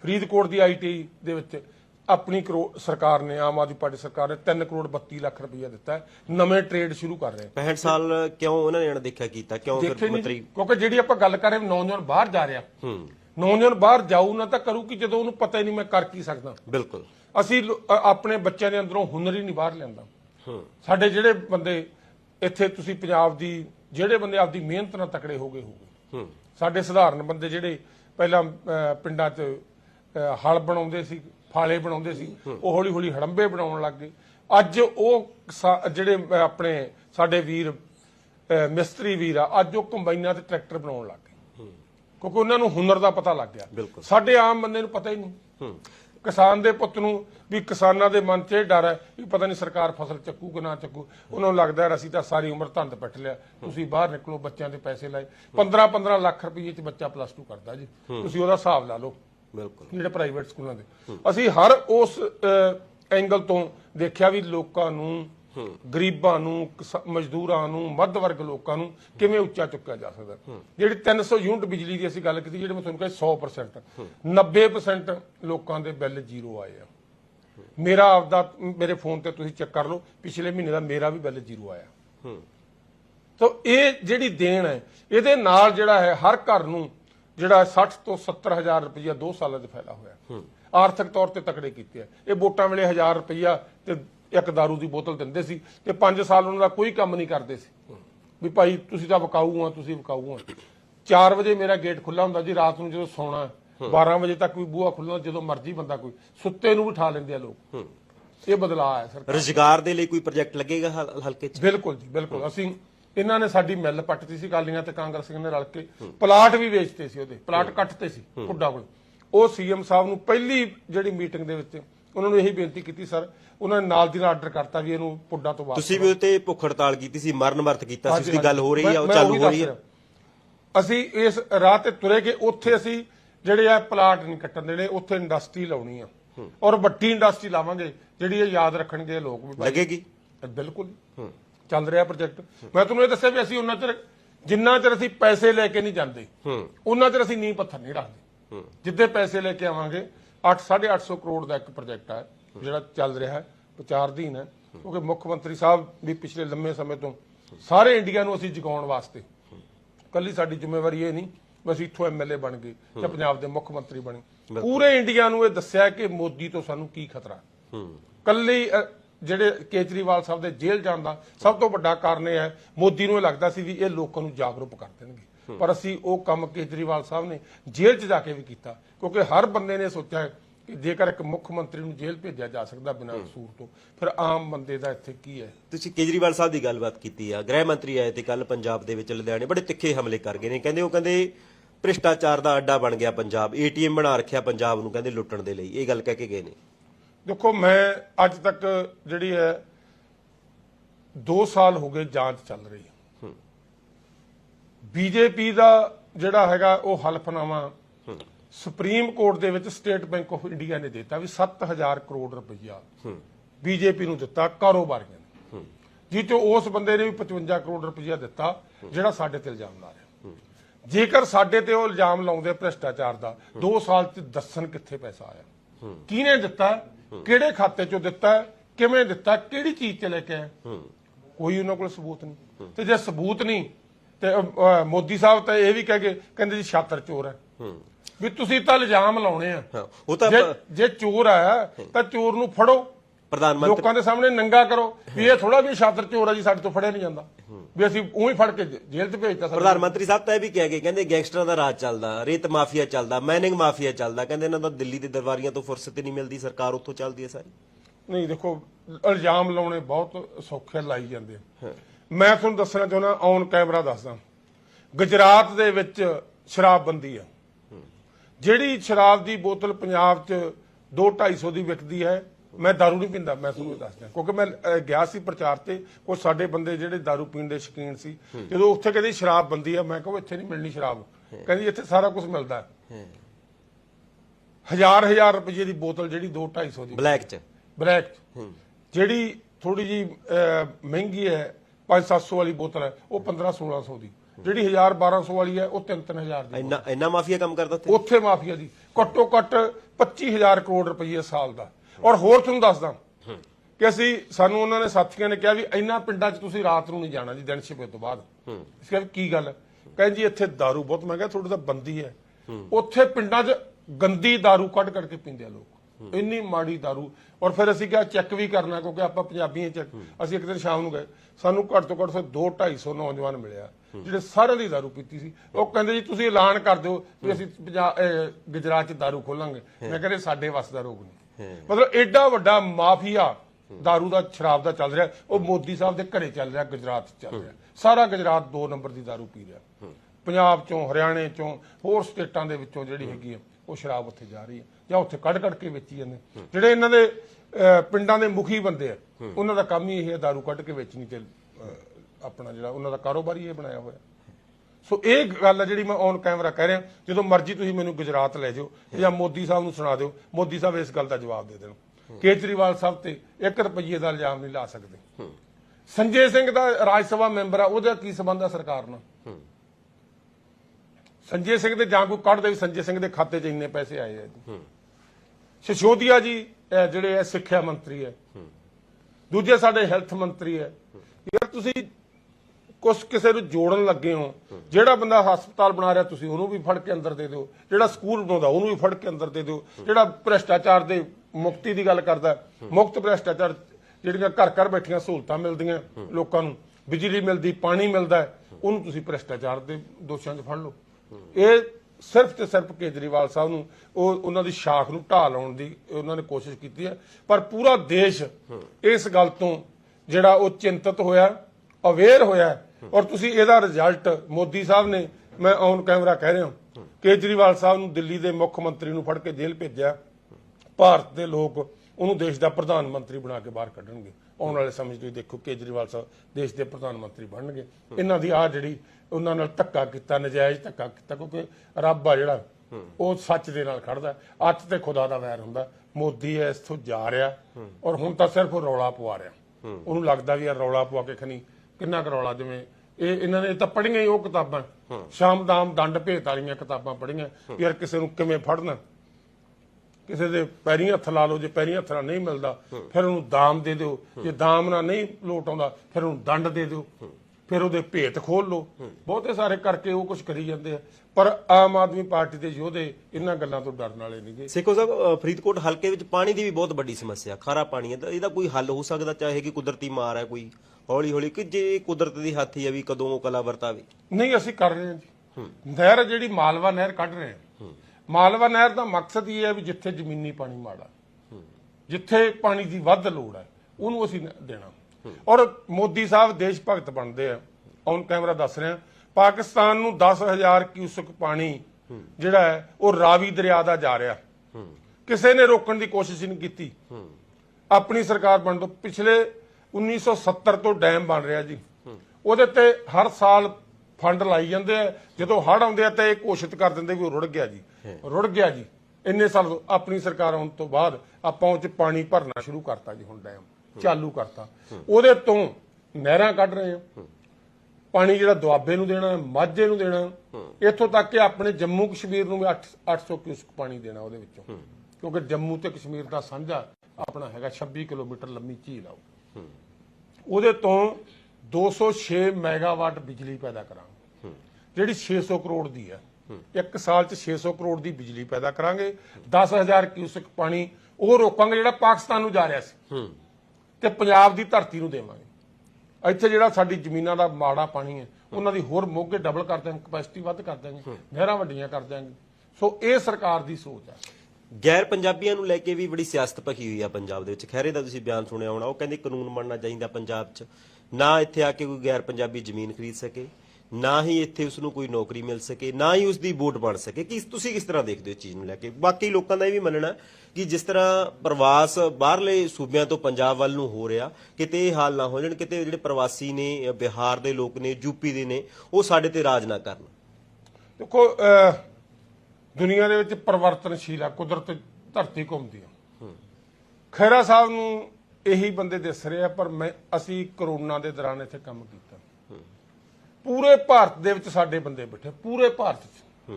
ਫਰੀਦਕੋਟ ਦੀ ਆਈਟੀ ਦੇ ਵਿੱਚ ਆਪਣੀ ਕਰੋ ਸਰਕਾਰ ਨੇ ਆਮ ਆਦਮੀ ਪਾਰਟੀ ਸਰਕਾਰ ਨੇ 3 ਕਰੋੜ 32 ਲੱਖ ਰੁਪਈਆ ਦਿੱਤਾ। ਨਵੇਂ ਟ੍ਰੇਡ ਸ਼ੁਰੂ ਕਰ ਰਹੇ 65 ਸਾਲ ਕਿਉਂ ਉਹਨਾਂ ਨੇ ਅਣਦੇਖਿਆ ਕੀਤਾ? ਕਿਉਂ ਫਿਰ ਮੰਤਰੀ ਕਿਉਂਕਿ ਜਿਹੜੀ ਆਪਾਂ ਗੱਲ ਕਰ ਰਹੇ ਨੌਜਵਾਨ ਬਾਹਰ ਜਾ ਰਿਹਾ। ਹੂੰ। ਨੌਜਵਾਨ ਬਾਹਰ ਜਾਊ ਨਾ ਤਾਂ ਕਰੂ ਕਿ ਜਦੋਂ ਉਹਨੂੰ ਪਤਾ ਹੀ ਨਹੀਂ ਮੈਂ ਕਰ ਕੀ ਸਕਦਾ। ਬਿਲਕੁਲ। ਅਸੀਂ ਲੋ- ਅ- ਆਪਣੇ ਬੱਚਿਆਂ ਦੇ ਅੰਦਰੋਂ ਹੁਨਰ ਹੀ ਨਹੀਂ ਬਾਹਰ ਲਿਆਂਦਾ। ਹੂੰ। ਸਾਡੇ ਜਿਹੜੇ ਬੰਦੇ ਇੱਥੇ ਤੁਸੀਂ ਪੰਜਾਬ ਦੀ ਜਿਹੜੇ ਬੰਦੇ ਆਪਦੀ ਮਿਹਨਤ ਨਾਲ ਤਕੜੇ ਹੋ ਗਏ ਹੋਗੇ ਸਾਡੇ ਸਧਾਰਨ ਬੰਦੇ ਜਿਹੜੇ ਪਹਿਲਾਂ ਅਹ, ਪਿੰਡਾਂ 'ਚ ਅਹ, ਹਲ ਬਣਾਉਂਦੇ ਸੀ ਫਾਲੇ ਬਣਾਉਂਦੇ ਸੀ ਉਹ ਹੌਲੀ ਹੌਲੀ ਹੜੰਬੇ ਬਣਾਉਣ ਲੱਗ ਗਏ। ਅੱਜ ਉਹ ਜਿਹੜੇ ਅਹ, ਆਪਣੇ ਸਾਡੇ ਵੀਰ ਅਹ, ਮਿਸਤਰੀ ਵੀਰ ਆ ਅੱਜ ਉਹ ਕੰਬਾਈਨਾਂ ਤੇ ਟਰੈਕਟਰ ਬਣਾਉਣ ਲੱਗ ਗਏ। ਕਿਉਂਕਿ ਉਹਨਾਂ ਨੂੰ ਹੁਨਰ ਦਾ ਪਤਾ ਲੱਗ ਗਿਆ। ਬਿਲਕੁਲ। ਸਾਡੇ ਆਮ ਬੰਦੇ ਨੂੰ ਪਤਾ ਹੀ ਨਹੀਂ। ਕਿਸਾਨ ਦੇ ਪੁੱਤ ਨੂੰ ਵੀ ਕਿਸਾਨਾਂ ਦੇ ਮਨ 'ਚ ਇਹ ਡਰ ਹੈ ਵੀ ਪਤਾ ਨਹੀਂ ਸਰਕਾਰ ਫਸਲ ਚੱਕੂ ਕਿ ਨਾ ਚੱਕੂ। ਉਹਨਾਂ ਨੂੰ ਲੱਗਦਾ ਅਸੀਂ ਤਾਂ ਸਾਰੀ ਉਮਰ ਧੰਦ ਪੱਟ ਲਿਆ। ਤੁਸੀਂ ਬਾਹਰ ਨਿਕਲੋ ਬੱਚਿਆਂ ਦੇ ਪੈਸੇ ਲਾਏ। 15 15 ਲੱਖ ਰੁਪਏ 'ਚ ਬੱਚਾ ਪਲੱਸ 2 ਕਰਦਾ ਜੀ। ਤੁਸੀਂ ਉਹਦਾ ਹਿਸਾਬ ਲਾ ਲਓ। ਬਿਲਕੁਲ। ਜਿਹੜੇ ਪ੍ਰਾਈਵੇਟ ਸਕੂਲਾਂ ਦੇ। ਅਸੀਂ ਹਰ ਉਸ ਐਂਗਲ ਤੋਂ ਦੇਖਿਆ ਵੀ ਲੋਕਾਂ ਨੂੰ ਗਰੀਬਾਂ ਨੂੰ ਕਿਸਾ- ਮਜ਼ਦੂਰਾਂ ਨੂੰ ਮੱਧ ਵਰਗ ਲੋਕਾਂ ਨੂੰ ਕਿਵੇਂ ਉੱਚਾ ਚੁੱਕਿਆ ਜਾ ਸਕਦਾ? ਜਿਹੜੀ 300 ਯੂਨਿਟ ਬਿਜਲੀ ਦੀ ਅਸੀਂ ਗੱਲ ਕੀਤੀ ਜਿਹੜੇ ਮੈਂ ਤੁਹਾਨੂੰ ਕਿਹਾ 100% 90% ਲੋਕਾਂ ਦੇ ਬਿੱਲ ਜ਼ੀਰੋ ਆਏ ਆ। ਮੇਰਾ ਆਪਦਾ ਮੇਰੇ ਫੋਨ ਤੇ ਤੁਸੀਂ ਚੈੱਕ ਕਰ ਲਓ ਪਿਛਲੇ ਮਹੀਨੇ ਦਾ ਮੇਰਾ ਵੀ ਬਿੱਲ ਜ਼ੀਰੋ ਆਇਆ। ਤੋ ਇਹ ਜਿਹੜੀ ਦੇਣ ਹੈ ਇਹਦੇ ਨਾਲ ਜਿਹੜਾ ਹੈ ਹਰ ਘਰ ਨੂੰ ਜਿਹੜਾ 60 ਤੋਂ 70 ਹਜ਼ਾਰ ਰੁਪਈਆ 2 ਸਾਲਾਂ 'ਚ ਫੈਲਾ ਹੋਇਆ। ਆਰਥਿਕ ਤੌਰ ਤੇ ਤਕੜੇ ਕੀਤੇ ਆ। ਇਹ ਵੋਟਾਂ ਵੇਲੇ 1000 ਰੁਪਈਆ ਤੇ ਇੱਕ दारू ਦੀ ਬੋਤਲ ਦਿੰਦੇ ਸੀ ਤੇ 5 ਸਾਲ ਉਹਨਾਂ ਦਾ ਕੋਈ ਕੰਮ ਨਹੀਂ ਕਰਦੇ ਸੀ। ਵੀ ਭਾਈ ਤੁਸੀਂ ਤਾਂ ਵਿਕਾਊ ਆ ਤੁਸੀਂ ਵਿਕਾਊ ਆ। 4 ਵਜੇ ਮੇਰਾ ਗੇਟ ਖੁੱਲਾ ਹੁੰਦਾ ਜੀ ਰਾਤ ਨੂੰ ਜਦੋਂ ਸੌਣਾ ਹੈ, 12 ਵਜੇ ਤੱਕ ਵੀ ਬੂਹਾ ਖੁੱਲ੍ਹਾ ਜਦੋਂ ਮਰਜ਼ੀ ਬੰਦਾ ਕੋਈ ਸੁੱਤੇ ਨੂੰ ਵੀ ਠਾ ਲੈਂਦੇ ਆ ਲੋਕ। ਇਹ ਬਦਲਾਅ ਹੈ ਸਰ ਰੁਜ਼ਗਾਰ ਦੇ ਲਈ ਕੋਈ ਪ੍ਰੋਜੈਕਟ ਲੱਗੇਗਾ ਹਲ- ਹਲਕੇ 'ਚ? ਬਿਲਕੁਲ ਜੀ ਬਿਲਕੁਲ। ਅਸੀਂ ਇਹਨਾਂ ਨੇ ਸਾਡੀ ਮਿੱਲ ਪੱਟਤੀ ਸੀ ਕਾਲੀਆਂ ਤੇ ਕਾਂਗਰਸੀਆਂ ਨੇ ਰਲ ਕੇ। ਪਲਾਟ ਵੀ ਵੇਚਤੇ ਸੀ ਉਹਦੇ ਪਲਾਟ ਕੱਟਤੇ ਸੀ ਪੁੱਡਾ ਕੋਲ। ਉਹ ਸੀਐਮ ਸਾਹਿਬ ਨੂੰ ਪਹਿਲੀ ਜਿਹੜੀ ਮੀਟਿੰਗ ਦੇ ਵਿੱਚ ਉਹਨਾਂ ਨੂੰ ਇਹੀ ਬੇਨਤੀ ਕੀਤੀ ਸਰ ਉਹਨਾਂ ਨੇ ਨਾਲ ਦੀ ਨਾਲ ਆਰਡਰ ਕਰਤਾ ਵੀ ਇਹਨੂੰ ਪੁੱਡਾ ਤੋਂ ਵਾਪਸ ਤੁਸੀਂ ਵੀ ਉਤੇ ਭੁੱਖ ਹੜਤਾਲ ਕੀਤੀ ਸੀ ਮਰਨ ਵਰਤ ਕੀਤਾ ਸੀ ਉਸਦੀ ਗੱਲ ਹੋ ਰਹੀ ਹੈ ਉਹ ਚਾਲੂ ਹੋ ਰਹੀ ਰਿਹਾ। ਅਸੀਂ ਇਸ ਰਾਹ ਤੇ ਤੁਰੇ ਕਿ ਉੱਥੇ ਅਸੀਂ ਜਿਹੜੇ ਆ ਪਲਾਟ ਨਹੀਂ ਕੱਟਣ ਦੇਣੇ ਉੱਥੇ ਇੰਡਸਟਰੀ ਲਾਉਣੀ ਆ। ਔਰ ਵੱਡੀ ਇੰਡਸਟਰੀ ਲਾਵਾਂਗੇ ਜਿਹੜੀ ਇਹ ਯਾਦ ਰੱਖਣਗੇ ਲੋਕ ਵੀ ਲੱਗੇਗੀ? ਬਿਲਕੁਲ। ਚੱਲ ਰਿਹਾ ਪ੍ਰੋਜੈਕਟ ਮੈਂ ਤੁਹਾਨੂੰ ਇਹ ਦੱਸਿਆ ਵੀ ਅਸੀਂ ਉਹਨਾਂ ਚਿਰ ਜਿੰਨਾ ਚਿਰ ਅਸੀਂ ਪੈਸੇ ਲੈ ਕੇ ਨਹੀਂ ਜਾਂਦੇ ਉਹਨਾਂ ਚਿਰ ਅਸੀਂ ਨੀਂਹ ਪੱਥਰ ਨਹੀਂ ਰੱਖਦੇ। ਜਿੱਦੇ ਪੈਸੇ ਲੈ ਕੇ ਆਵਾਂਗੇ 8 850 ਕਰੋੜ ਦਾ ਇੱਕ ਪ੍ਰੋਜੈਕਟ ਹੈ ਜਿਹੜਾ ਚੱਲ ਰਿਹਾ ਹੈ ਵਿਚਾਰਧੀਨ ਹੈ ਕਿਉਂਕਿ ਮੁੱਖ ਮੰਤਰੀ ਸਾਹਿਬ ਵੀ ਪਿਛਲੇ ਲੰਮੇ ਸਮੇਂ ਤੋਂ ਸਾਰੇ ਇੰਡੀਆ ਨੂੰ ਅਸੀਂ ਜਗਾਉਣ ਵਾਸਤੇ ਕੱਲੀ ਸਾਡੀ ਜ਼ਿੰਮੇਵਾਰੀ ਇਹ ਨਹੀਂ ਅਸੀਂ ਇੱਥੋਂ ਐਮਐਲਏ ਬਣ ਗਏ ਜਾਂ ਪੰਜਾਬ ਦੇ ਮੁੱਖ ਮੰਤਰੀ ਬਣੇ। ਪੂਰੇ ਇੰਡੀਆ ਨੂੰ ਇਹ ਦੱਸਿਆ ਕਿ ਮੋਦੀ ਤੋਂ ਸਾਨੂੰ ਕੀ ਖਤਰਾ। ਕੱਲੀ ਜਿਹੜੇ ਕੇਜਰੀਵਾਲ ਸਾਹਿਬ ਦੇ ਜੇਲ੍ਹ ਜਾਣ ਦਾ ਸਭ ਤੋਂ ਵੱਡਾ ਕਾਰਨ ਇਹ ਹੈ ਮੋਦੀ ਨੂੰ ਇਹ ਲੱਗਦਾ ਸੀ ਵੀ ਇਹ ਲੋਕਾਂ ਨੂੰ ਜਾਗਰੂਕ ਕਰ ਦੇਣਗੇ। ਪਰ ਅਸੀਂ ਉਹ ਕੰਮ ਕੇਜਰੀਵਾਲ ਸਾਹਿਬ ਨੇ ਜੇਲ੍ਹ 'ਚ ਜਾ ਕੇ ਵੀ ਕੀਤਾ ਕਿਉਂਕਿ ਹਰ ਬੰਦੇ ਨੇ ਸੋਚਿਆ ਕਿ ਜੇਕਰ ਇੱਕ ਮੁੱਖ ਮੰਤਰੀ ਨੂੰ ਜੇਲ੍ਹ ਭੇਜਿਆ ਜਾ ਸਕਦਾ ਬਿਨਾਂ ਕਸੂਰ ਤੋਂ ਫਿਰ ਆਮ ਬੰਦੇ ਦਾ ਇੱਥੇ ਕੀ ਹੈ? ਤੁਸੀਂ ਕੇਜਰੀਵਾਲ ਸਾਹਿਬ ਦੀ ਗੱਲਬਾਤ ਕੀਤੀ ਆ ਗ੍ਰਹਿ ਮੰਤਰੀ ਆਏ ਤੇ ਕੱਲ ਪੰਜਾਬ ਦੇ ਵਿੱਚ ਲੁਧਿਆਣੇ ਬੜੇ ਤਿੱਖੇ ਹਮਲੇ ਕਰ ਗਏ ਨੇ। ਕਹਿੰਦੇ ਉਹ ਕਹਿੰਦੇ ਭ੍ਰਿਸ਼ਟਾਚਾਰ ਦਾ ਅੱਡਾ ਬਣ ਗਿਆ ਪੰਜਾਬ ਏਟੀਐਮ ਬਣਾ ਰੱਖਿਆ ਪੰਜਾਬ ਨੂੰ ਕਹਿੰਦੇ ਲੁੱਟਣ ਦੇ ਲਈ। ਇਹ ਗੱਲ ਕਹਿ ਕੇ ਗਏ ਨੇ। ਦੇਖੋ ਮੈਂ ਅੱਜ ਤੱਕ ਜਿਹੜੀ ਹੈ 2 ਸਾਲ ਹੋ ਗਏ ਜਾਂਚ ਚੱਲ ਰਹੀ ਹੈ। ਬੀਜੇਪੀ ਦਾ ਜਿਹੜਾ ਹੈਗਾ ਉਹ ਹਲਫਨਾਮਾ ਸੁਪਰੀਮ ਕੋਰਟ ਦੇ ਵਿੱਚ ਸਟੇਟ ਬੈਂਕ ਆਫ ਇੰਡੀਆ ਨੇ ਦਿੱਤਾ ਵੀ 7000 ਕਰੋੜ ਰੁਪਈਆ ਬੀਜੇਪੀ ਨੂੰ ਦਿੱਤਾ ਕਾਰੋਬਾਰੀਆਂ ਨੇ। ਜੀ ਚੋਂ ਉਸ ਬੰਦੇ ਨੇ ਵੀ 55 ਕਰੋੜ ਰੁਪਈਆ ਦਿੱਤਾ ਜਿਹੜਾ ਸਾਡੇ ਤੇ ਇਲਜ਼ਾਮ ਲਾ ਰਿਹਾ। ਜੇਕਰ ਸਾਡੇ ਤੇ ਉਹ ਇਲਜ਼ਾਮ ਲਾਉਂਦੇ ਭ੍ਰਿਸ਼ਟਾਚਾਰ ਦਾ 2 ਸਾਲ ਚ ਦੱਸਣ ਕਿੱਥੇ ਪੈਸਾ ਆਇਆ। ਕਿਹਨੇ ਦਿੱਤਾ? ਕਿਹੜੇ ਖਾਤੇ ਚੋਂ ਦਿੱਤਾ? ਕਿਵੇਂ ਦਿੱਤਾ? ਕਿਹੜੀ ਚੀਜ਼ ਤੇ ਲੈ ਕੇ ਆਇਆ? ਕੋਈ ਉਹਨਾਂ ਕੋਲ ਸਬੂਤ ਨਹੀਂ। ਤੇ ਜੇ ਸਬੂਤ ਨਹੀਂ ਤੇ ਮੋਦੀ ਸਾਹਿਬ ਤਾਂ ਇਹ ਵੀ ਕਹਿ ਗਏ ਕਹਿੰਦੇ ਜੀ ਛਾਤਰ ਚੋਰ ਹੈ। ਵੀ ਤੁਸੀਂ ਤਾਂ ਇਲਜ਼ਾਮ ਲਾਉਣੇ ਆ। ਹਾਂ ਉਹ ਤਾਂ ਜੇ ਚੋਰ ਆ ਤਾਂ ਚੋਰ ਨੂੰ ਫੜੋ। ਪ੍ਰਧਾਨ ਮੰਤਰੀ ਲੋਕਾਂ ਦੇ ਸਾਹਮਣੇ ਨੰਗਾ ਕਰੋ ਵੀ ਇਹ ਥੋੜਾ ਵੀ ਛਾਤਰ ਚੋਰ ਆ ਜੀ ਸਾਡੇ ਤੋਂ ਫੜਿਆ ਨਹੀਂ ਜਾਂਦਾ। ਵੀ ਅਸੀਂ ਉਹੀ ਫੜ ਕੇ ਜੇ- ਜੇਲ੍ਹ 'ਚ ਭੇਜਤਾ ਸਰ ਪ੍ਰਧਾਨ ਮੰਤਰੀ ਸਾਹਿਬ ਤਾਂ ਇਹ ਵੀ ਕਹਿ ਗਏ ਕਹਿੰਦੇ ਗੈਂਗਸਟਰਾਂ ਦਾ ਰਾਜ ਚੱਲਦਾ ਰੇਤ ਮਾਫੀਆ ਚੱਲਦਾ ਮਾਈਨਿੰਗ ਮਾਫੀਆ ਚੱਲਦਾ ਕਹਿੰਦੇ ਇਹਨਾਂ ਦਾ ਦਿੱਲੀ ਦੇ ਦਰਬਾਰੀਆਂ ਤੋਂ ਫੁਰਸਤ ਹੀ ਨਹੀਂ ਮਿਲਦੀ ਸਰਕਾਰ ਉੱਥੋਂ ਚੱਲਦੀ ਹੈ ਸਾਰੀ। ਨਹੀਂ ਦੇਖੋ ਇਲਜ਼ਾਮ ਲਾਉਣੇ ਬਹੁਤ ਸੌਖੇ ਲਾਈ ਜਾਂਦੇ ਆ। ਮੈਂ ਤੁਹਾਨੂੰ ਦੱਸਣਾ ਚਾਹੁੰਦਾ ਔਨ ਕੈਮਰਾ ਦੱਸਦਾ। ਗੁਜਰਾਤ ਦੇ ਵਿੱਚ ਸ਼ਰਾਬਬੰਦੀ ਆ। ਜਿਹੜੀ ਸ਼ਰਾਬ ਦੀ ਬੋਤਲ ਪੰਜਾਬ 'ਚ 2 250 ਦੀ ਵਿਕਦੀ ਹੈ ਮੈਂ दारू ਨਹੀਂ ਪੀਂਦਾ ਮੈਂ ਤੁਹਾਨੂੰ ਇਹ ਦੱਸਦਾ ਕਿਉਂਕਿ ਮੈਂ ਅਹ, ਗਿਆ ਸੀ ਪ੍ਰਚਾਰ ਤੇ ਕੁਝ ਸਾਡੇ ਬੰਦੇ ਜਿਹੜੇ दारू ਪੀਣ ਦੇ ਸ਼ੌਕੀਨ ਸੀ ਜਦੋਂ ਉੱਥੇ ਕਹਿੰਦੇ ਸ਼ਰਾਬ ਬੰਦੀ ਆ ਮੈਂ ਕਿਹਾ ਇੱਥੇ ਨਹੀਂ ਮਿਲਣੀ ਸ਼ਰਾਬ ਕਹਿੰਦੀ ਇੱਥੇ ਸਾਰਾ ਕੁਝ ਮਿਲਦਾ ਹੈ ਹਜ਼ਾਰ ਹਜ਼ਾਰ ਰੁਪਏ ਦੀ ਬੋਤਲ ਜਿਹੜੀ 2 250 ਦੀ ਬਲੈਕ ਚ ਬਲੈਕ ਜਿਹੜੀ ਥੋੜੀ ਜੀ ਮਹਿੰਗੀ ਹੈ 5-700 ਵਾਲੀ ਬੋਤਲ ਹੈ ਉਹ 15-1600 ਦੀ ਜਿਹੜੀ 1000 1200 ਵਾਲੀ ਹੈ ਉਹ 3-3000 ਦੀ ਇੰਨਾ ਇੰਨਾ ਮਾਫੀਆ ਕੰਮ ਕਰਦਾ ਉੱਥੇ ਉੱਥੇ ਮਾਫੀਆ ਦੀ ਘੱਟੋ ਘੱਟ 25000 ਕਰੋੜ ਰੁਪਏ ਸਾਲ ਦਾ ਔਰ ਹੋਰ ਤੁਹਾਨੂੰ ਦੱਸਦਾ ਕਿ ਅਸੀਂ ਸਾਨੂੰ ਉਹਨਾਂ ਨੇ ਸਾਥੀਆਂ ਨੇ ਕਿਹਾ ਵੀ ਇੰਨਾ ਪਿੰਡਾਂ 'ਚ ਤੁਸੀਂ ਰਾਤ ਨੂੰ ਨਹੀਂ ਜਾਣਾ ਜੀ ਦਿਨ ਛਿਪੇ ਤੋਂ ਬਾਅਦ ਇਸ ਕਰਕੇ ਕੀ ਗੱਲ ਕਹਿੰਦੇ ਜੀ ਇੱਥੇ दारू ਬਹੁਤ ਮੈਂ ਕਿਹਾ ਤੁਹਾਡੇ ਤਾਂ ਬੰਦੀ ਹੈ ਉੱਥੇ ਪਿੰਡਾਂ 'ਚ ਗੰਦੀ दारू ਕੱਢ ਕੱਢ ਕੇ ਪੀਂਦੇ ਆ ਲੋਕ ਇੰਨੀ ਮਾੜੀ दारू ਔਰ ਫਿਰ ਅਸੀਂ ਕਿਹਾ ਚੈੱਕ ਵੀ ਕਰਨਾ ਕਿਉਂਕਿ ਆਪਾਂ ਪੰਜਾਬੀ ਹਾਂ ਚੈੱਕ ਅਸੀਂ ਇੱਕ ਦਿਨ ਸ਼ਾਮ ਨੂੰ ਗਏ ਸਾਨੂੰ ਘੱਟ ਤੋਂ ਘੱਟ 2 250 ਨੌਜਵਾਨ ਮਿਲਿਆ ਜਿਹੜੇ ਸਾਰਿਆਂ ਦੀ दारू ਪੀਤੀ ਸੀ ਉਹ ਕਹਿੰਦੇ ਜੀ ਤੁਸੀਂ ਐਲਾਨ ਕਰ ਦਿਓ ਵੀ ਅਸੀਂ ਪੰਜਾਬ ਅਹ, ਗੁਜਰਾਤ 'ਚ दारू ਖੋਲਾਂਗੇ ਮੈਂ ਕਹਿੰਦੇ ਸਾਡੇ ਵੱਸ ਦਾ ਰੋਗ ਨਹੀਂ ਮਤਲਬ ਐਡਾ ਵੱਡਾ ਮਾਫੀਆ दारू ਦਾ ਸ਼ਰਾਬ ਦਾ ਚੱਲ ਰਿਹਾ ਉਹ ਮੋਦੀ ਸਾਹਿਬ ਦੇ ਘਰੇ ਚੱਲ ਰਿਹਾ ਗੁਜਰਾਤ 'ਚ ਚੱਲ ਰਿਹਾ ਸਾਰਾ ਗੁਜਰਾਤ 2 ਨੰਬਰ ਦੀ दारू ਪੀ ਰਿਹਾ ਪੰਜਾਬ ਚੋਂ ਹਰਿਆਣੇ ਚੋਂ ਹੋਰ ਸਟੇਟਾਂ ਦੇ ਵਿੱਚੋਂ ਜਿਹੜੀ ਹੈਗੀ ਆ ਉਹ ਸ਼ਰਾਬ ਉੱਥੇ ਜਾ ਰਹੀ ਹੈ। ਜਾਂ ਉੱਥੇ ਕੱਢ ਕੱਢ ਕੇ ਵੇਚੀ ਜਾਂਦੇ। ਜਿਹੜੇ ਇਹਨਾਂ ਦੇ ਪਿੰਡਾਂ ਦੇ ਮੁਖੀ ਬੰਦੇ ਆ ਉਹਨਾਂ ਦਾ ਕੰਮ ਹੀ ਇਹ ਹੈ दारू ਕੱਢ ਕੇ ਵੇਚਣੀ ਤੇ ਆਪਣਾ ਜਿਹੜਾ ਉਹਨਾਂ ਦਾ ਕਾਰੋਬਾਰ ਹੀ ਇਹ ਬਣਾਇਆ ਹੋਇਆ। ਸੋ ਇਹ ਗੱਲ ਹੈ ਜਿਹੜੀ ਮੈਂ ਔਨ ਕੈਮਰਾ ਕਹਿ ਰਿਹਾ। ਜਦੋਂ ਮਰਜ਼ੀ ਤੁਸੀਂ ਮੈਨੂੰ ਗੁਜਰਾਤ ਲੈ ਜਾਓ ਜਾਂ ਮੋਦੀ ਸਾਹਿਬ ਨੂੰ ਸੁਣਾ ਦਿਓ ਮੋਦੀ ਸਾਹਿਬ ਇਸ ਗੱਲ ਦਾ ਜਵਾਬ ਦੇ ਦੇਣ। ਕੇਜਰੀਵਾਲ ਸਾਹਿਬ ਤੇ 1 ਰੁਪਏ ਦਾ ਇਲਜ਼ਾਮ ਨਹੀਂ ਲਾ ਸਕਦੇ। ਸੰਜੇ ਸਿੰਘ ਦਾ ਰਾਜ ਸਭਾ ਮੈਂਬਰ ਆ ਉਹਦਾ ਕੀ ਸਬੰਧ ਆ ਸਰਕਾਰ ਨਾਲ? ਸੰਜੇ ਸਿੰਘ ਦੇ ਜਾਂ ਕੋਈ ਕੱਢ ਦੇ ਵੀ ਸੰਜੇ ਸਿੰਘ ਦੇ ਖਾਤੇ 'ਚ ਇੰਨੇ ਪੈਸੇ ਆਏ ਆ ਜੀ। ਸਸ਼ੋਦੀਆ ਜੀ ਜਿਹੜੇ ਹੈ ਸਿੱਖਿਆ ਮੰਤਰੀ ਹੈ। ਦੂਜੇ ਸਾਡੇ ਹੈਲਥ ਮੰਤਰੀ ਹੈ। ਯਾਰ ਤੁਸੀਂ ਕੁਛ ਕਿਸੇ ਨੂੰ ਜੋੜਨ ਲੱਗੇ ਹੋ, ਜਿਹੜਾ ਬੰਦਾ ਹਸਪਤਾਲ ਬਣਾ ਰਿਹਾ ਤੁਸੀਂ ਉਹਨੂੰ ਵੀ ਫੜ ਕੇ ਅੰਦਰ ਦੇ ਦਿਓ, ਜਿਹੜਾ ਸਕੂਲ ਬਣਾਉਂਦਾ ਉਹਨੂੰ ਵੀ ਫੜ ਕੇ ਅੰਦਰ ਦੇ ਦਿਓ, ਜਿਹੜਾ ਭ੍ਰਿਸ਼ਟਾਚਾਰ ਦੇ ਮੁਕਤੀ ਦੀ ਗੱਲ ਕਰਦਾ, ਮੁਕਤ ਭ੍ਰਿਸ਼ਟਾਚਾਰ ਜਿਹੜੀਆਂ ਘਰ ਘਰ ਬੈਠੀਆਂ ਸਹੂਲਤਾਂ ਮਿਲਦੀਆਂ ਲੋਕਾਂ ਨੂੰ, ਬਿਜਲੀ ਮਿਲਦੀ, ਪਾਣੀ ਮਿਲਦਾ, ਉਹਨੂੰ ਤੁਸੀਂ ਭ੍ਰਿਸ਼ਟਾਚਾਰ ਦੇ ਦੋਸ਼ਾਂ 'ਚ ਫੜ ਲਓ। ਇਹ ਸਿਰਫ ਤੇ ਸਿਰਫ ਕੇਜਰੀਵਾਲ ਸਾਹਿਬ ਨੂੰ ਉਹ ਉਹਨਾਂ ਦੀ ਸ਼ਾਖ ਨੂੰ ਢਾਹ ਲਾਉਣ ਦੀ ਉਹਨਾਂ ਨੇ ਕੋਸ਼ਿਸ਼ ਕੀਤੀ ਹੈ। ਪਰ ਪੂਰਾ ਦੇਸ਼ ਇਸ ਗੱਲ ਤੋਂ ਜਿਹੜਾ ਉਹ ਚਿੰਤਤ ਹੋਇਆ ਅਵੇਅਰ ਹੋਇਆ। ਔਰ ਤੁਸੀਂ ਇਹਦਾ ਰਿਜ਼ਲਟ ਮੋਦੀ ਸਾਹਿਬ ਨੇ ਮੈਂ ਔਨ ਕੈਮਰਾ ਕਹਿ ਰਿਹਾ ਕੇਜਰੀਵਾਲ ਸਾਹਿਬ ਨੂੰ ਦਿੱਲੀ ਦੇ ਮੁੱਖ ਮੰਤਰੀ ਨੂੰ ਫੜ ਕੇ ਜੇਲ੍ਹ ਭੇਜਿਆ। ਭਾਰਤ ਦੇ ਲੋਕ ਉਹਨੂੰ ਦੇਸ਼ ਦਾ ਪ੍ਰਧਾਨ ਮੰਤਰੀ ਬਣਾ ਕੇ ਬਾਹਰ ਕੱਢਣਗੇ। ਆਉਣ ਵਾਲੇ ਸਮੇਂ 'ਚ ਤੁਸੀਂ ਦੇਖੋ ਕੇਜਰੀਵਾਲ ਸਾਹਿਬ ਦੇਸ਼ ਦੇ ਪ੍ਰਧਾਨ ਮੰਤਰੀ ਬਣਨਗੇ। ਇਹਨਾਂ ਦੀ ਆ ਜਿਹੜੀ ਉਹਨਾਂ ਨਾਲ ਧੱਕਾ ਕੀਤਾ, ਨਜਾਇਜ਼ ਧੱਕਾ ਕੀਤਾ, ਕਿਉਂਕਿ ਰੱਬ ਆ ਜਿਹੜਾ, ਉਹ ਸੱਚ ਦੇ ਨਾਲ ਖੜਦਾ, ਅੱਤ ਤੇ ਖੁਦਾ ਦਾ ਵੈਰ ਹੁੰਦਾ। ਮੋਦੀ ਇਸ ਤੋਂ ਜਾ ਰਿਹਾ ਔਰ ਹੁਣ ਤਾਂ ਸਿਰਫ ਰੌਲਾ ਪਵਾ ਰਿਹਾ। ਉਹਨੂੰ ਲੱਗਦਾ ਵੀ ਯਾਰ ਰੌਲਾ ਪਵਾ ਕੇ ਖਣੀ, ਕਿੰਨਾ ਕੁ ਰੌਲਾ ਜਿਵੇਂ, ਇਹ ਇਹਨਾਂ ਨੇ ਤਾਂ ਪੜ੍ਹੀਆਂ ਹੀ ਉਹ ਕਿਤਾਬਾਂ। ਸ਼ਾਮ ਦਾਮ ਦੰਡ ਭੇਤ ਵਾਲੀਆਂ ਕਿਤਾਬਾਂ ਪੜ੍ਹੀਆਂ ਯਾਰ ਕਿਸੇ ਨੂੰ ਕਿਵੇਂ ਫੜਨਾ। ਕਿਸੇ ਦੇ ਪੈਰੀਂ ਹੱਥ ਲਾ ਲਓ, ਜੇ ਪੈਰੀਂ ਹੱਥ ਨਾਲ ਨਹੀਂ ਮਿਲਦਾ, ਫਿਰ ਉਹਨੂੰ ਦਾਮ ਦੇ ਦਿਓ। ਜੇ ਦਾਮ ਨਾਲ ਨਹੀਂ ਲੋਟ ਆਉਂਦਾ, ਫਿਰ ਉਹਨੂੰ ਦੰਡ ਦੇ ਦਿਓ। ਫਿਰ ਉਹਦੇ ਭੇਤ ਖੋਲ ਲਓ ਬਹੁਤੇ ਸਾਰੇ ਕਰਕੇ ਉਹ ਕੁਝ ਕਰੀ ਜਾਂਦੇ ਆ। ਪਰ ਆਮ ਆਦਮੀ ਪਾਰਟੀ ਦੇ ਯੋਧੇ ਇਹਨਾਂ ਗੱਲਾਂ ਤੋਂ ਡਰਨ ਵਾਲੇ ਨਹੀਂਗੇ ਸੇਖੋ ਸਾਹਿਬ ਫਰੀਦਕੋਟ ਹਲਕੇ ਵਿੱਚ ਪਾਣੀ ਦੀ ਵੀ ਬਹੁਤ ਵੱਡੀ ਸਮੱਸਿਆ ਖਾਰਾ ਪਾਣੀ ਹੈ। ਤਾਂ ਇਹਦਾ ਕੋਈ ਹੱਲ ਹੋ ਸਕਦਾ ਚਾਹੇ ਕਿ ਕੁਦਰਤੀ ਮਾਰ ਹੈ ਕੋਈ ਹੌਲੀ ਹੌਲੀ ਕਿ ਜੇ ਕੁਦਰਤ ਦੀ ਹੱਥ ਹੀ ਹੈ ਵੀ ਕਦੋਂ ਉਹ ਕਲਾ ਵਰਤਾਵੇ? ਨਹੀਂ ਅਸੀਂ ਕਰ ਰਹੇ ਹਾਂ ਜੀ। ਨਹਿਰ ਜਿਹੜੀ ਮਾਲਵਾ ਨਹਿਰ ਕੱਢ ਰਹੇ ਹਾਂ। ਮਾਲਵਾ ਨਹਿਰ ਦਾ ਮਕਸਦ ਇਹ ਹੈ ਵੀ ਜਿੱਥੇ ਜ਼ਮੀਨੀ ਪਾਣੀ ਮਾੜਾ ਜਿੱਥੇ ਪਾਣੀ ਦੀ ਵੱਧ ਲੋੜ ਹੈ ਉਹਨੂੰ ਅਸੀਂ ਦੇਣਾ। ਔਰ ਮੋਦੀ ਸਾਹਿਬ ਦੇਸ਼ ਭਗਤ ਬਣਦੇ ਆ। ਔਨ ਕੈਮਰਾ ਦੱਸ ਰਿਹਾ। ਪਾਕਿਸਤਾਨ ਨੂੰ 10000 ਕਿਊਸਕ ਪਾਣੀ ਜਿਹੜਾ ਹੈ, ਉਹ ਰਾਵੀ ਦਰਿਆ ਦਾ ਜਾ ਰਿਹਾ। ਕਿਸੇ ਨੇ ਰੋਕਣ ਦੀ ਕੋਸ਼ਿਸ਼ ਨਹੀਂ ਕੀਤੀ। ਆਪਣੀ ਸਰਕਾਰ ਬਣ ਤੋਂ ਪਿਛਲੇ 1970 ਤੋਂ ਡੈਮ ਬਣ ਰਿਹਾ ਜੀ। ਉਹਦੇ ਤੇ ਹਰ ਸਾਲ ਫੰਡ ਲਾਈ ਜਾਂਦੇ ਆ। ਜਦੋਂ ਹੜ ਆਉਂਦੇ ਆ ਤਾਂ ਇਹ ਘੋਸ਼ਿਤ ਕਰ ਦਿੰਦੇ ਵੀ ਉਹ ਰੁੜ ਗਿਆ ਜੀ। ਰੁੜ ਗਿਆ ਜੀ। ਇੰਨੇ ਸਾਲ ਆਪਣੀ ਸਰਕਾਰ ਆਉਣ ਤੋਂ ਬਾਅਦ ਆਪਾਂ ਉਹ ਚ ਪਾਣੀ ਭਰਨਾ ਸ਼ੁਰੂ ਕਰਤਾ ਜੀ ਹੁਣ ਡੈਮ। ਚਾਲੂ ਕਰਤਾ। ਉਹਦੇ ਤੋਂ ਨਹਿਰਾਂ ਕੱਢ ਰਹੇ ਆ ਪਾਣੀ ਜਿਹੜਾ ਦੁਆਬੇ ਨੂੰ ਦੇਣਾ ਮਾਝੇ ਨੂੰ ਦੇਣਾ ਇੱਥੋਂ ਤੱਕ ਕਿ ਆਪਣੇ ਜੰਮੂ ਕਸ਼ਮੀਰ ਨੂੰ ਵੀ 8 800 ਕਿਊਸਕ ਪਾਣੀ ਦੇਣਾ ਉਹਦੇ ਵਿੱਚੋਂ। ਕਿਉਂਕਿ ਜੰਮੂ ਤੇ ਕਸ਼ਮੀਰ ਦਾ ਸਾਂਝਾ ਆਪਣਾ ਹੈਗਾ 26 ਕਿਲੋਮੀਟਰ ਲੰਮੀ ਝੀਲ ਆ ਉਹ। ਉਹਦੇ ਤੋਂ 206 ਮੈਗਾਵਾਟ ਬਿਜਲੀ ਪੈਦਾ ਕਰਾਂਗੇ। ਜਿਹੜੀ 600 ਕਰੋੜ ਦੀ ਹੈ। ਇੱਕ ਸਾਲ ਚ 600 ਕਰੋੜ ਦੀ ਬਿਜਲੀ ਪੈਦਾ ਕਰਾਂਗੇ। 10000 ਕਿਊਸਕ ਪਾਣੀ ਉਹ ਰੋਕਾਂਗੇ ਜਿਹੜਾ ਪਾਕਿਸਤਾਨ ਨੂੰ ਜਾ ਰਿਹਾ ਸੀ। ਤੇ ਪੰਜਾਬ ਦੀ ਧਰਤੀ ਨੂੰ ਦੇਵਾਂਗੇ। ਇੱਥੇ ਜਿਹੜਾ ਸਾਡੀ ਜ਼ਮੀਨਾਂ ਦਾ ਮਾੜਾ ਪਾਣੀ ਹੈ ਉਹਨਾਂ ਦੀ ਹੋਰ ਮੋਗੇ ਡਬਲ ਕਰ ਦਾਂਗੇ ਕਪੈਸਿਟੀ ਵੱਧ ਕਰ ਦਾਂਗੇ ਨਹਿਰਾਂ ਵੱਡੀਆਂ ਕਰ ਦਾਂਗੇ ਸੋ ਇਹ ਸਰਕਾਰ ਦੀ ਸੋਚ ਹੈ। ਗੈਰ ਪੰਜਾਬੀਆਂ ਨੂੰ ਲੈ ਕੇ ਵੀ ਬੜੀ ਸਿਆਸਤ ਭਖੀ ਹੋਈ ਆ ਪੰਜਾਬ ਦੇ ਵਿੱਚ। ਖੈਰੇ ਦਾ ਤੁਸੀਂ ਬਿਆਨ ਸੁਣਿਆ ਹੋਣਾ ਉਹ ਕਹਿੰਦੇ ਕਾਨੂੰਨ ਬਣਨਾ ਚਾਹੀਦਾ ਪੰਜਾਬ 'ਚ। ਨਾ ਇੱਥੇ ਆ ਕੇ ਕੋਈ ਗੈਰ ਪੰਜਾਬੀ ਜ਼ਮੀਨ ਖਰੀਦ ਸਕੇ। ਨਾ ਹੀ ਇੱਥੇ ਉਸ ਨੂੰ ਕੋਈ ਨੌਕਰੀ ਮਿਲ ਸਕੇ ਨਾ ਹੀ ਉਸ ਦੀ ਵੋਟ ਬਣ ਸਕੇ। ਕਿ ਤੁਸੀਂ ਕਿਸ ਤਰ੍ਹਾਂ ਦੇਖਦੇ ਹੋ ਚੀਜ਼ ਨੂੰ ਲੈ ਕੇ? ਬਾਕੀ ਲੋਕਾਂ ਦਾ ਇਹ ਵੀ ਮੰਨਣਾ ਕਿ ਜਿਸ ਤਰ੍ਹਾਂ ਪ੍ਰਵਾਸ ਬਾਹਰਲੇ ਸੂਬਿਆਂ ਤੋਂ ਪੰਜਾਬ ਵੱਲ ਨੂੰ ਹੋ ਰਿਹਾ ਕਿਤੇ ਇਹ ਹਾਲ ਨਾ ਹੋ ਜਾਣ ਕਿਤੇ ਜਿਹੜੇ ਪ੍ਰਵਾਸੀ ਨੇ ਬਿਹਾਰ ਦੇ ਲੋਕ ਨੇ ਯੂਪੀ ਦੇ ਨੇ ਉਹ ਸਾਡੇ ਤੇ ਰਾਜ ਨਾ ਕਰਨ। ਦੇਖੋ ਦੁਨੀਆ ਦੇ ਵਿੱਚ ਪਰਿਵਰਤਨਸ਼ੀਲ ਆ ਕੁਦਰਤ ਧਰਤੀ ਘੁੰਮਦੀ ਆ। ਖੈਰਾ ਸਾਹਿਬ ਨੂੰ ਇਹੀ ਬੰਦੇ ਦਿਸ ਰਹੇ ਆ ਪਰ ਮੈਂ ਅਸੀਂ ਕਰੋਨਾ ਦੇ ਦੌਰਾਨ ਇੱਥੇ ਕੰਮ ਕੀਤਾ। ਪੂਰੇ ਭਾਰਤ ਦੇ ਵਿੱਚ ਸਾਡੇ ਬੰਦੇ ਬੈਠੇ ਪੂਰੇ ਭਾਰਤ 'ਚ।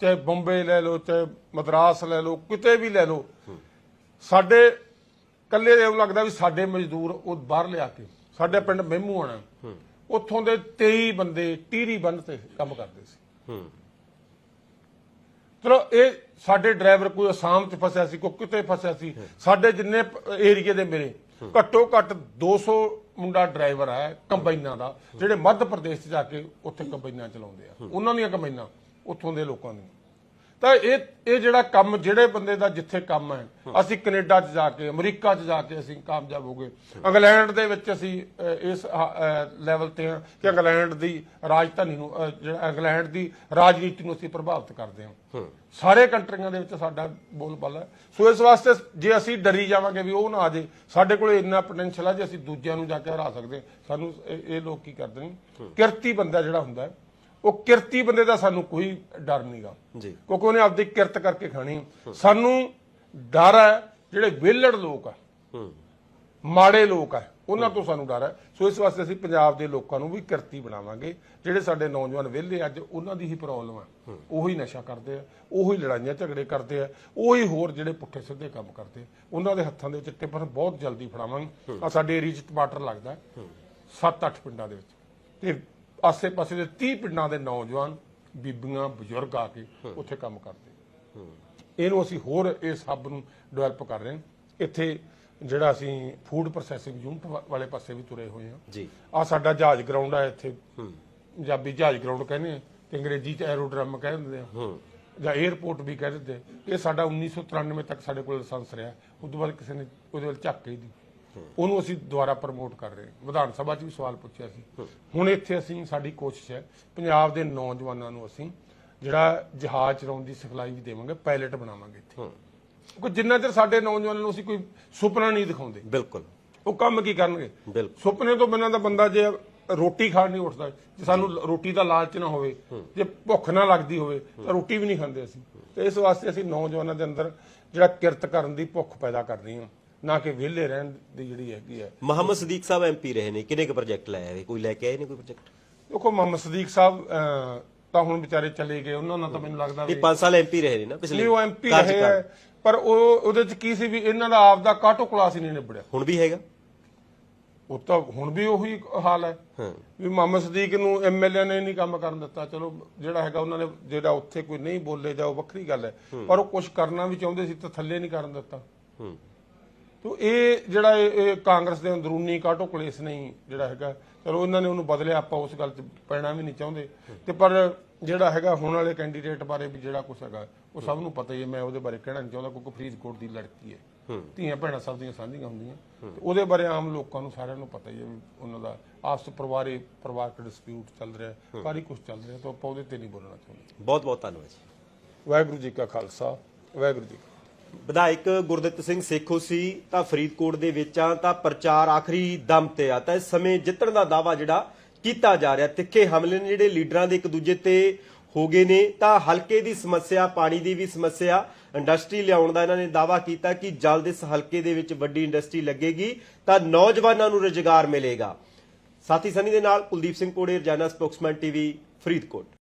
ਚਾਹੇ ਬੰਬੇ ਲੈ ਲਓ ਚਾਹੇ ਮਦਰਾਸ ਲੈ ਲਓ ਕਿਤੇ ਵੀ ਲੈ ਲਓ। ਸਾਡੇ ਕੱਲੇ ਇਹ ਲੱਗਦਾ ਵੀ ਸਾਡੇ ਮਜ਼ਦੂਰ ਉਹ ਬਾਹਰ ਲਿਆ ਕੇ ਸਾਡੇ ਪਿੰਡ ਮਹਿਮੂ ਆਣਾ। ਉੱਥੋਂ ਦੇ 23 ਬੰਦੇ ਟੀਰੀ ਬੰਨ ਤੇ ਕੰਮ ਕਰਦੇ ਸੀ। ਚਲੋ ਇਹ ਸਾਡੇ ਡਰਾਈਵਰ ਕੋਈ ਅਸਾਮ 'ਚ ਫਸਿਆ ਸੀ ਕੋਈ ਕਿਤੇ ਫਸਿਆ ਸੀ ਸਾਡੇ ਜਿੰਨੇ ਏਰੀਏ ਦੇ ਮੇਰੇ ਘੱਟੋ ਘੱਟ 200 ਮੁੰਡਾ ਡਰਾਈਵਰ ਹੈ ਕੰਬਾਈਨਾਂ ਦਾ ਜਿਹੜੇ ਮੱਧ ਪ੍ਰਦੇਸ਼ 'ਚ ਜਾ ਕੇ ਉੱਥੇ ਕੰਬਾਈਨਾਂ ਚਲਾਉਂਦੇ ਆ। ਉਹਨਾਂ ਦੀਆਂ ਕੰਬਾਈਨਾਂ ਉੱਥੋਂ ਦੇ ਲੋਕਾਂ ਦੀਆਂ। ਤਾਂ ਇਹ ਇਹ ਜਿਹੜਾ ਕੰਮ ਜਿਹੜੇ ਬੰਦੇ ਦਾ ਜਿੱਥੇ ਕੰਮ ਹੈ ਅਸੀਂ ਕੈਨੇਡਾ 'ਚ ਜਾ ਕੇ ਅਮਰੀਕਾ 'ਚ ਜਾ ਕੇ ਅਸੀਂ ਕਾਮਯਾਬ ਹੋ ਗਏ। ਇੰਗਲੈਂਡ ਦੇ ਵਿੱਚ ਅਸੀਂ ਇਸ ਲੈਵਲ ਤੇ ਹਾਂ ਕਿ ਇੰਗਲੈਂਡ ਦੀ ਰਾਜਧਾਨੀ ਨੂੰ ਜਿਹੜਾ ਇੰਗਲੈਂਡ ਦੀ ਰਾਜਨੀਤੀ ਨੂੰ ਅਸੀਂ ਪ੍ਰਭਾਵਿਤ ਕਰਦੇ ਹਾਂ। ਸਾਰੇ ਕੰਟਰੀਆਂ ਦੇ ਵਿੱਚ ਸਾਡਾ ਬੋਲਬਾਲਾ ਹੈ। ਸੋ ਇਸ ਵਾਸਤੇ ਜੇ ਅਸੀਂ ਡਰੀ ਜਾਵਾਂਗੇ ਵੀ ਉਹ ਨਾ ਆ ਜੇ ਸਾਡੇ ਕੋਲ ਇੰਨਾ ਪੋਟੈਂਸ਼ੀਅਲ ਹੈ ਜੇ ਅਸੀਂ ਦੂਜਿਆਂ ਨੂੰ ਜਾ ਕੇ ਹਰਾ ਸਕਦੇ। ਸਾਨੂੰ ਇਹ ਲੋਕ ਕੀ ਕਰਦੇ ਨੇ? ਕਿਰਤੀ ਬੰਦਾ ਜਿਹੜਾ ਹੁੰਦਾ ਹੈ, ਉਹ ਕਿਰਤੀ ਬੰਦੇ ਦਾ ਸਾਨੂੰ ਕੋਈ ਡਰ ਨਹੀਂਗਾ। ਜੀ। ਕਿਉਂਕਿ ਉਹਨੇ ਆਪਦੀ ਕਿਰਤ ਕਰਕੇ ਖਾਣੀ। ਸਾਨੂੰ ਡਰ ਹੈ ਜਿਹੜੇ ਵਿਹਲੜ ਲੋਕ ਆ। ਮਾੜੇ ਲੋਕ ਆ। ਉਹਨਾਂ ਤੋਂ ਸਾਨੂੰ ਡਰ ਹੈ। ਸੋ ਇਸ ਵਾਸਤੇ ਅਸੀਂ ਪੰਜਾਬ ਦੇ ਲੋਕਾਂ ਨੂੰ ਵੀ ਕਿਰਤੀ ਬਣਾਵਾਂਗੇ। ਜਿਹੜੇ ਸਾਡੇ ਨੌਜਵਾਨ ਵਿਹਲੇ ਅੱਜ ਉਹਨਾਂ ਦੀ ਹੀ ਪ੍ਰੋਬਲਮ ਆ। ਉਹੀ ਨਸ਼ਾ ਕਰਦੇ ਆ। ਉਹੀ ਲੜਾਈਆਂ ਝਗੜੇ ਕਰਦੇ ਆ। ਉਹੀ ਹੋਰ ਜਿਹੜੇ ਪੁੱਠੇ ਸਿੱਧੇ ਕੰਮ ਕਰਦੇ ਉਹਨਾਂ ਦੇ ਹੱਥਾਂ ਦੇ ਵਿੱਚ ਟਿੱਪਰ ਬਹੁਤ ਜਲਦੀ ਫੜਾਵਾਂਗੇ। ਆ ਸਾਡੇ ਏਰੀਆ 'ਚ ਟਮਾਟਰ ਲੱਗਦਾ। 7-8 ਪਿੰਡਾਂ ਦੇ ਵਿੱਚ। ਤੇ ਆਸੇ-ਪਾਸੇ ਦੇ 30 ਪਿੰਡਾਂ ਦੇ ਨੌਜਵਾਨ ਬੀਬੀਆਂ ਬਜ਼ੁਰਗ ਆ ਕੇ ਉੱਥੇ ਕੰਮ ਕਰਦੇ। ਇਹਨੂੰ ਅਸੀਂ ਹੋਰ ਇਸ ਹੱਬ ਨੂੰ ਡਿਵੈਲਪ ਕਰ ਰਹੇ ਹਾਂ। ਇੱਥੇ ਜਿਹੜਾ ਅਸੀਂ ਫੂਡ ਪ੍ਰੋਸੈਸਿੰਗ ਯੂਨਿਟ ਵਾਲੇ ਪਾਸੇ ਵੀ ਤੁਰੇ ਹੋਏ ਹਾਂ। ਜੀ। ਆ ਸਾਡਾ ਜਹਾਜ਼ ਗਰਾਊਂਡ ਆ ਇੱਥੇ। ਪੰਜਾਬੀ ਜਹਾਜ਼ ਗਰਾਊਂਡ ਕਹਿੰਦੇ ਆ ਤੇ ਅੰਗਰੇਜ਼ੀ ਚ ਐਰੋਡਰਮ ਕਹਿ ਦਿੰਦੇ ਆ। ਜਾਂ 에ਅਰਪੋਰਟ ਵੀ ਕਹਿ ਦਿੰਦੇ ਆ। ਇਹ ਸਾਡਾ 1993 ਤੱਕ ਸਾਡੇ ਕੋਲ ਲਾਇਸੈਂਸ ਰਿਹਾ। ਉਸ ਤੋਂ ਬਾਅਦ ਕਿਸੇ ਨੇ ਉਹਦੇ ਵੱਲ ਝੱਕ ਹੀ ਨਹੀਂ ਉਹਨੂੰ ਅਸੀਂ ਦੁਬਾਰਾ ਪ੍ਰਮੋਟ ਕਰ ਰਹੇ ਹਾਂ। ਵਿਧਾਨ ਸਭਾ 'ਚ ਵੀ ਸਵਾਲ ਪੁੱਛਿਆ ਸੀ। ਹੁਣ ਇੱਥੇ ਅਸੀਂ ਸਾਡੀ ਕੋਸ਼ਿਸ਼ ਹੈ ਪੰਜਾਬ ਦੇ ਨੌਜਵਾਨਾਂ ਨੂੰ ਅਸੀਂ ਜਿਹੜਾ ਜਹਾਜ਼ ਚਲਾਉਣ ਦੀ ਸਿਖਲਾਈ ਵੀ ਦੇਵਾਂਗੇ ਪਾਇਲਟ ਬਣਾਵਾਂਗੇ ਇੱਥੇ। ਕਿਉਂਕਿ ਜਿੰਨਾ ਚਿਰ ਸਾਡੇ ਨੌਜਵਾਨਾਂ ਨੂੰ ਅਸੀਂ ਕੋਈ ਸੁਪਨਾ ਨਹੀਂ ਦਿਖਾਉਂਦੇ ਬਿਲਕੁਲ। ਉਹ ਕੰਮ ਕੀ ਕਰਨਗੇ? ਬਿਲਕੁਲ। ਸੁਪਨੇ ਤੋਂ ਬਿਨਾਂ ਤਾਂ ਬੰਦਾ ਜੇ ਰੋਟੀ ਖਾਣ ਨਹੀਂ ਉੱਠਦਾ ਜੇ ਸਾਨੂੰ ਰੋਟੀ ਦਾ ਲਾਲਚ ਨਾ ਹੋਵੇ ਜੇ ਭੁੱਖ ਨਾ ਲੱਗਦੀ ਹੋਵੇ ਤਾਂ ਰੋਟੀ ਵੀ ਨਹੀਂ ਖਾਂਦੇ ਅਸੀਂ। ਤੇ ਇਸ ਵਾਸਤੇ ਅਸੀਂ ਨੌਜਵਾਨਾਂ ਦੇ ਅੰਦਰ ਜਿਹੜਾ ਕਿਰਤ ਕਰਨ ਦੀ ਭੁੱਖ ਪੈਦਾ ਕਰਨੀ ਆ ਨਾ ਕਿ ਵਿਹਲੇ ਰਹਿਣ ਦੀ ਜਿਹੜੀ ਹੈਗੀ ਹੈ। ਮੁਹੰਮਦ ਸਦੀਕ ਸਾਹਿਬ ਐਮਪੀ ਰਹੇ ਨੇ ਕਿੰਨੇ ਕੁ ਪ੍ਰੋਜੈਕਟ ਲਾਇਆ ਹੈ ਕੋਈ ਲੈ ਕੇ ਆਏ ਨੇ ਕੋਈ ਪ੍ਰੋਜੈਕਟ ਦੇਖੋ ਮੁਹੰਮਦ ਸਦੀਕ ਸਾਹਿਬ ਅਹ, ਤਾਂ ਹੁਣ ਵਿਚਾਰੇ ਚਲੇ ਗਏ ਉਹਨਾਂ ਨਾਲ ਤਾਂ ਮੈਨੂੰ ਲੱਗਦਾ ਵੀ ਇਹ 5 ਸਾਲ ਐਮਪੀ ਰਹੇ ਨੇ ਨਾ ਪਿਛਲੇ ਨਹੀਂ ਉਹ ਐਮਪੀ ਕਾਰਜਕਾਲ। ਰਹੇ ਹੈ, ਪਰ ਉਹ ਉਹਦੇ ਚ ਕੀ ਸੀ ਵੀ ਇਹਨਾਂ ਦਾ ਆਪ ਦਾ ਕਾਟੋ ਕਲਾਸ ਹੀ ਨਹੀਂ ਨਿਬੜਿਆ। ਹੁਣ ਵੀ ਹੈਗਾ? ਉਹ ਤਾਂ ਹੁਣ ਵੀ ਉਹੀ ਹਾਲ ਹੈ ਹਾਂ। ਵੀ ਮੁਹੰਮਦ ਸਦੀਕ ਨੂੰ ਐਮਐਲਏ ਨੇ ਨਹੀਂ ਕੰਮ ਕਰਨ ਦਿੱਤਾ। ਚਲੋ ਜਿਹੜਾ ਹੈਗਾ ਉਹਨਾਂ ਨੇ ਜਿਹੜਾ ਉੱਥੇ ਕੋਈ ਨਹੀਂ ਬੋਲੇ ਜਾ ਉਹ ਵੱਖਰੀ ਗੱਲ ਹੈ ਪਰ ਉਹ ਕੁਝ ਕਰਨਾ ਵੀ ਚਾਹੁੰਦੇ ਸੀ ਤਾਂ ਥੱਲੇ ਨਹੀਂ ਕਰਨ ਦਿੱਤਾ। ਹੂੰ। ਤੋ ਇਹ ਜਿਹੜਾ ਇਹ ਕਾਂਗਰਸ ਦੇ ਅੰਦਰੂਨੀ ਕਾਟੋ ਕਲੇਸ਼ ਨਹੀਂ ਜਿਹੜਾ ਹੈਗਾ ਚਲੋ ਇਹਨਾਂ ਨੇ ਉਹਨੂੰ ਬਦਲਿਆ ਆਪਾਂ ਉਸ ਗੱਲ 'ਚ ਪੈਣਾ ਵੀ ਨਹੀਂ ਚਾਹੁੰਦੇ। ਤੇ ਪਰ ਜਿਹੜਾ ਹੈਗਾ ਹੁਣ ਵਾਲੇ ਕੈਂਡੀਡੇਟ ਬਾਰੇ ਵੀ ਜਿਹੜਾ ਕੁਝ ਹੈਗਾ ਉਹ ਸਭ ਨੂੰ ਪਤਾ ਹੀ ਹੈ ਮੈਂ ਉਹਦੇ ਬਾਰੇ ਕਹਿਣਾ ਨਹੀਂ ਚਾਹੁੰਦਾ ਕਿਉਂਕਿ ਫਰੀਦਕੋਟ ਦੀ ਲੜਕੀ ਹੈ। ਧੀਆਂ ਭੈਣਾਂ ਸਭ ਦੀਆਂ ਸਾਂਝੀਆਂ ਹੁੰਦੀਆਂ। ਤੇ ਉਹਦੇ ਬਾਰੇ ਆਮ ਲੋਕਾਂ ਨੂੰ ਸਾਰਿਆਂ ਨੂੰ ਪਤਾ ਹੀ ਹੈ ਵੀ ਉਹਨਾਂ ਦਾ ਆਪਸ ਪਰਿਵਾਰੀ ਪਰਿਵਾਰਕ ਡਿਸਪਿਊਟ ਚੱਲ ਰਿਹਾ ਹੈ ਸਾਰੀ ਕੁਝ ਚੱਲ ਰਿਹਾ ਤਾਂ ਆਪਾਂ ਉਹਦੇ ਤੇ ਨਹੀਂ ਬੋਲਣਾ ਚਾਹੁੰਦੇ। ਬਹੁਤ ਬਹੁਤ ਧੰਨਵਾਦ ਜੀ। ਵਾਹਿਗੁਰੂ ਜੀ ਕਾ ਖਾਲਸਾ ਵਾਹਿਗੁਰੂ ਜੀ। ਵਿਧਾਇਕ ਗੁਰਦਿੱਤ ਸਿੰਘ ਸੇਖੋ ਸੀ, ਤਾਂ ਫਰੀਦਕੋਟ ਦੇ ਵਿੱਚ ਆ, ਤਾਂ ਪ੍ਰਚਾਰ ਆਖਰੀ ਦਮ ਤੇ ਆ। ਤਾਂ ਇਸ ਸਮੇਂ ਜਿੱਤਣ ਦਾ ਦਾਵਾ ਜਿਹੜਾ ਕੀਤਾ ਜਾ ਰਿਹਾ, ਤਿੱਖੇ ਹਮਲੇ ਨੇ ਜਿਹੜੇ ਲੀਡਰਾਂ ਦੇ ਇੱਕ ਦੂਜੇ ਤੇ ਹੋ ਗਏ ਨੇ, ਤਾਂ ਹਲਕੇ ਦੀ ਸਮੱਸਿਆ, ਪਾਣੀ ਦੀ ਵੀ ਸਮੱਸਿਆ, ਇੰਡਸਟਰੀ ਲਿਆਉਣ ਦਾ ਇਹਨਾਂ ਨੇ ਦਾਵਾ ਕੀਤਾ ਕਿ ਜਲਦ ਇਸ ਹਲਕੇ ਦੇ ਵਿੱਚ ਵੱਡੀ ਇੰਡਸਟਰੀ ਲੱਗੇਗੀ, ਤਾਂ ਨੌਜਵਾਨਾਂ ਨੂੰ ਰੁਜ਼ਗਾਰ ਮਿਲੇਗਾ। ਸਾਥੀ ਸਨੀ ਦੇ ਨਾਲ ਕੁਲਦੀਪ ਸਿੰਘ ਕੋੜੇ, ਰਜਾਨਾ ਸਪੋਕਸਮੈਨ ਟੀਵੀ, ਫਰੀਦਕੋਟ।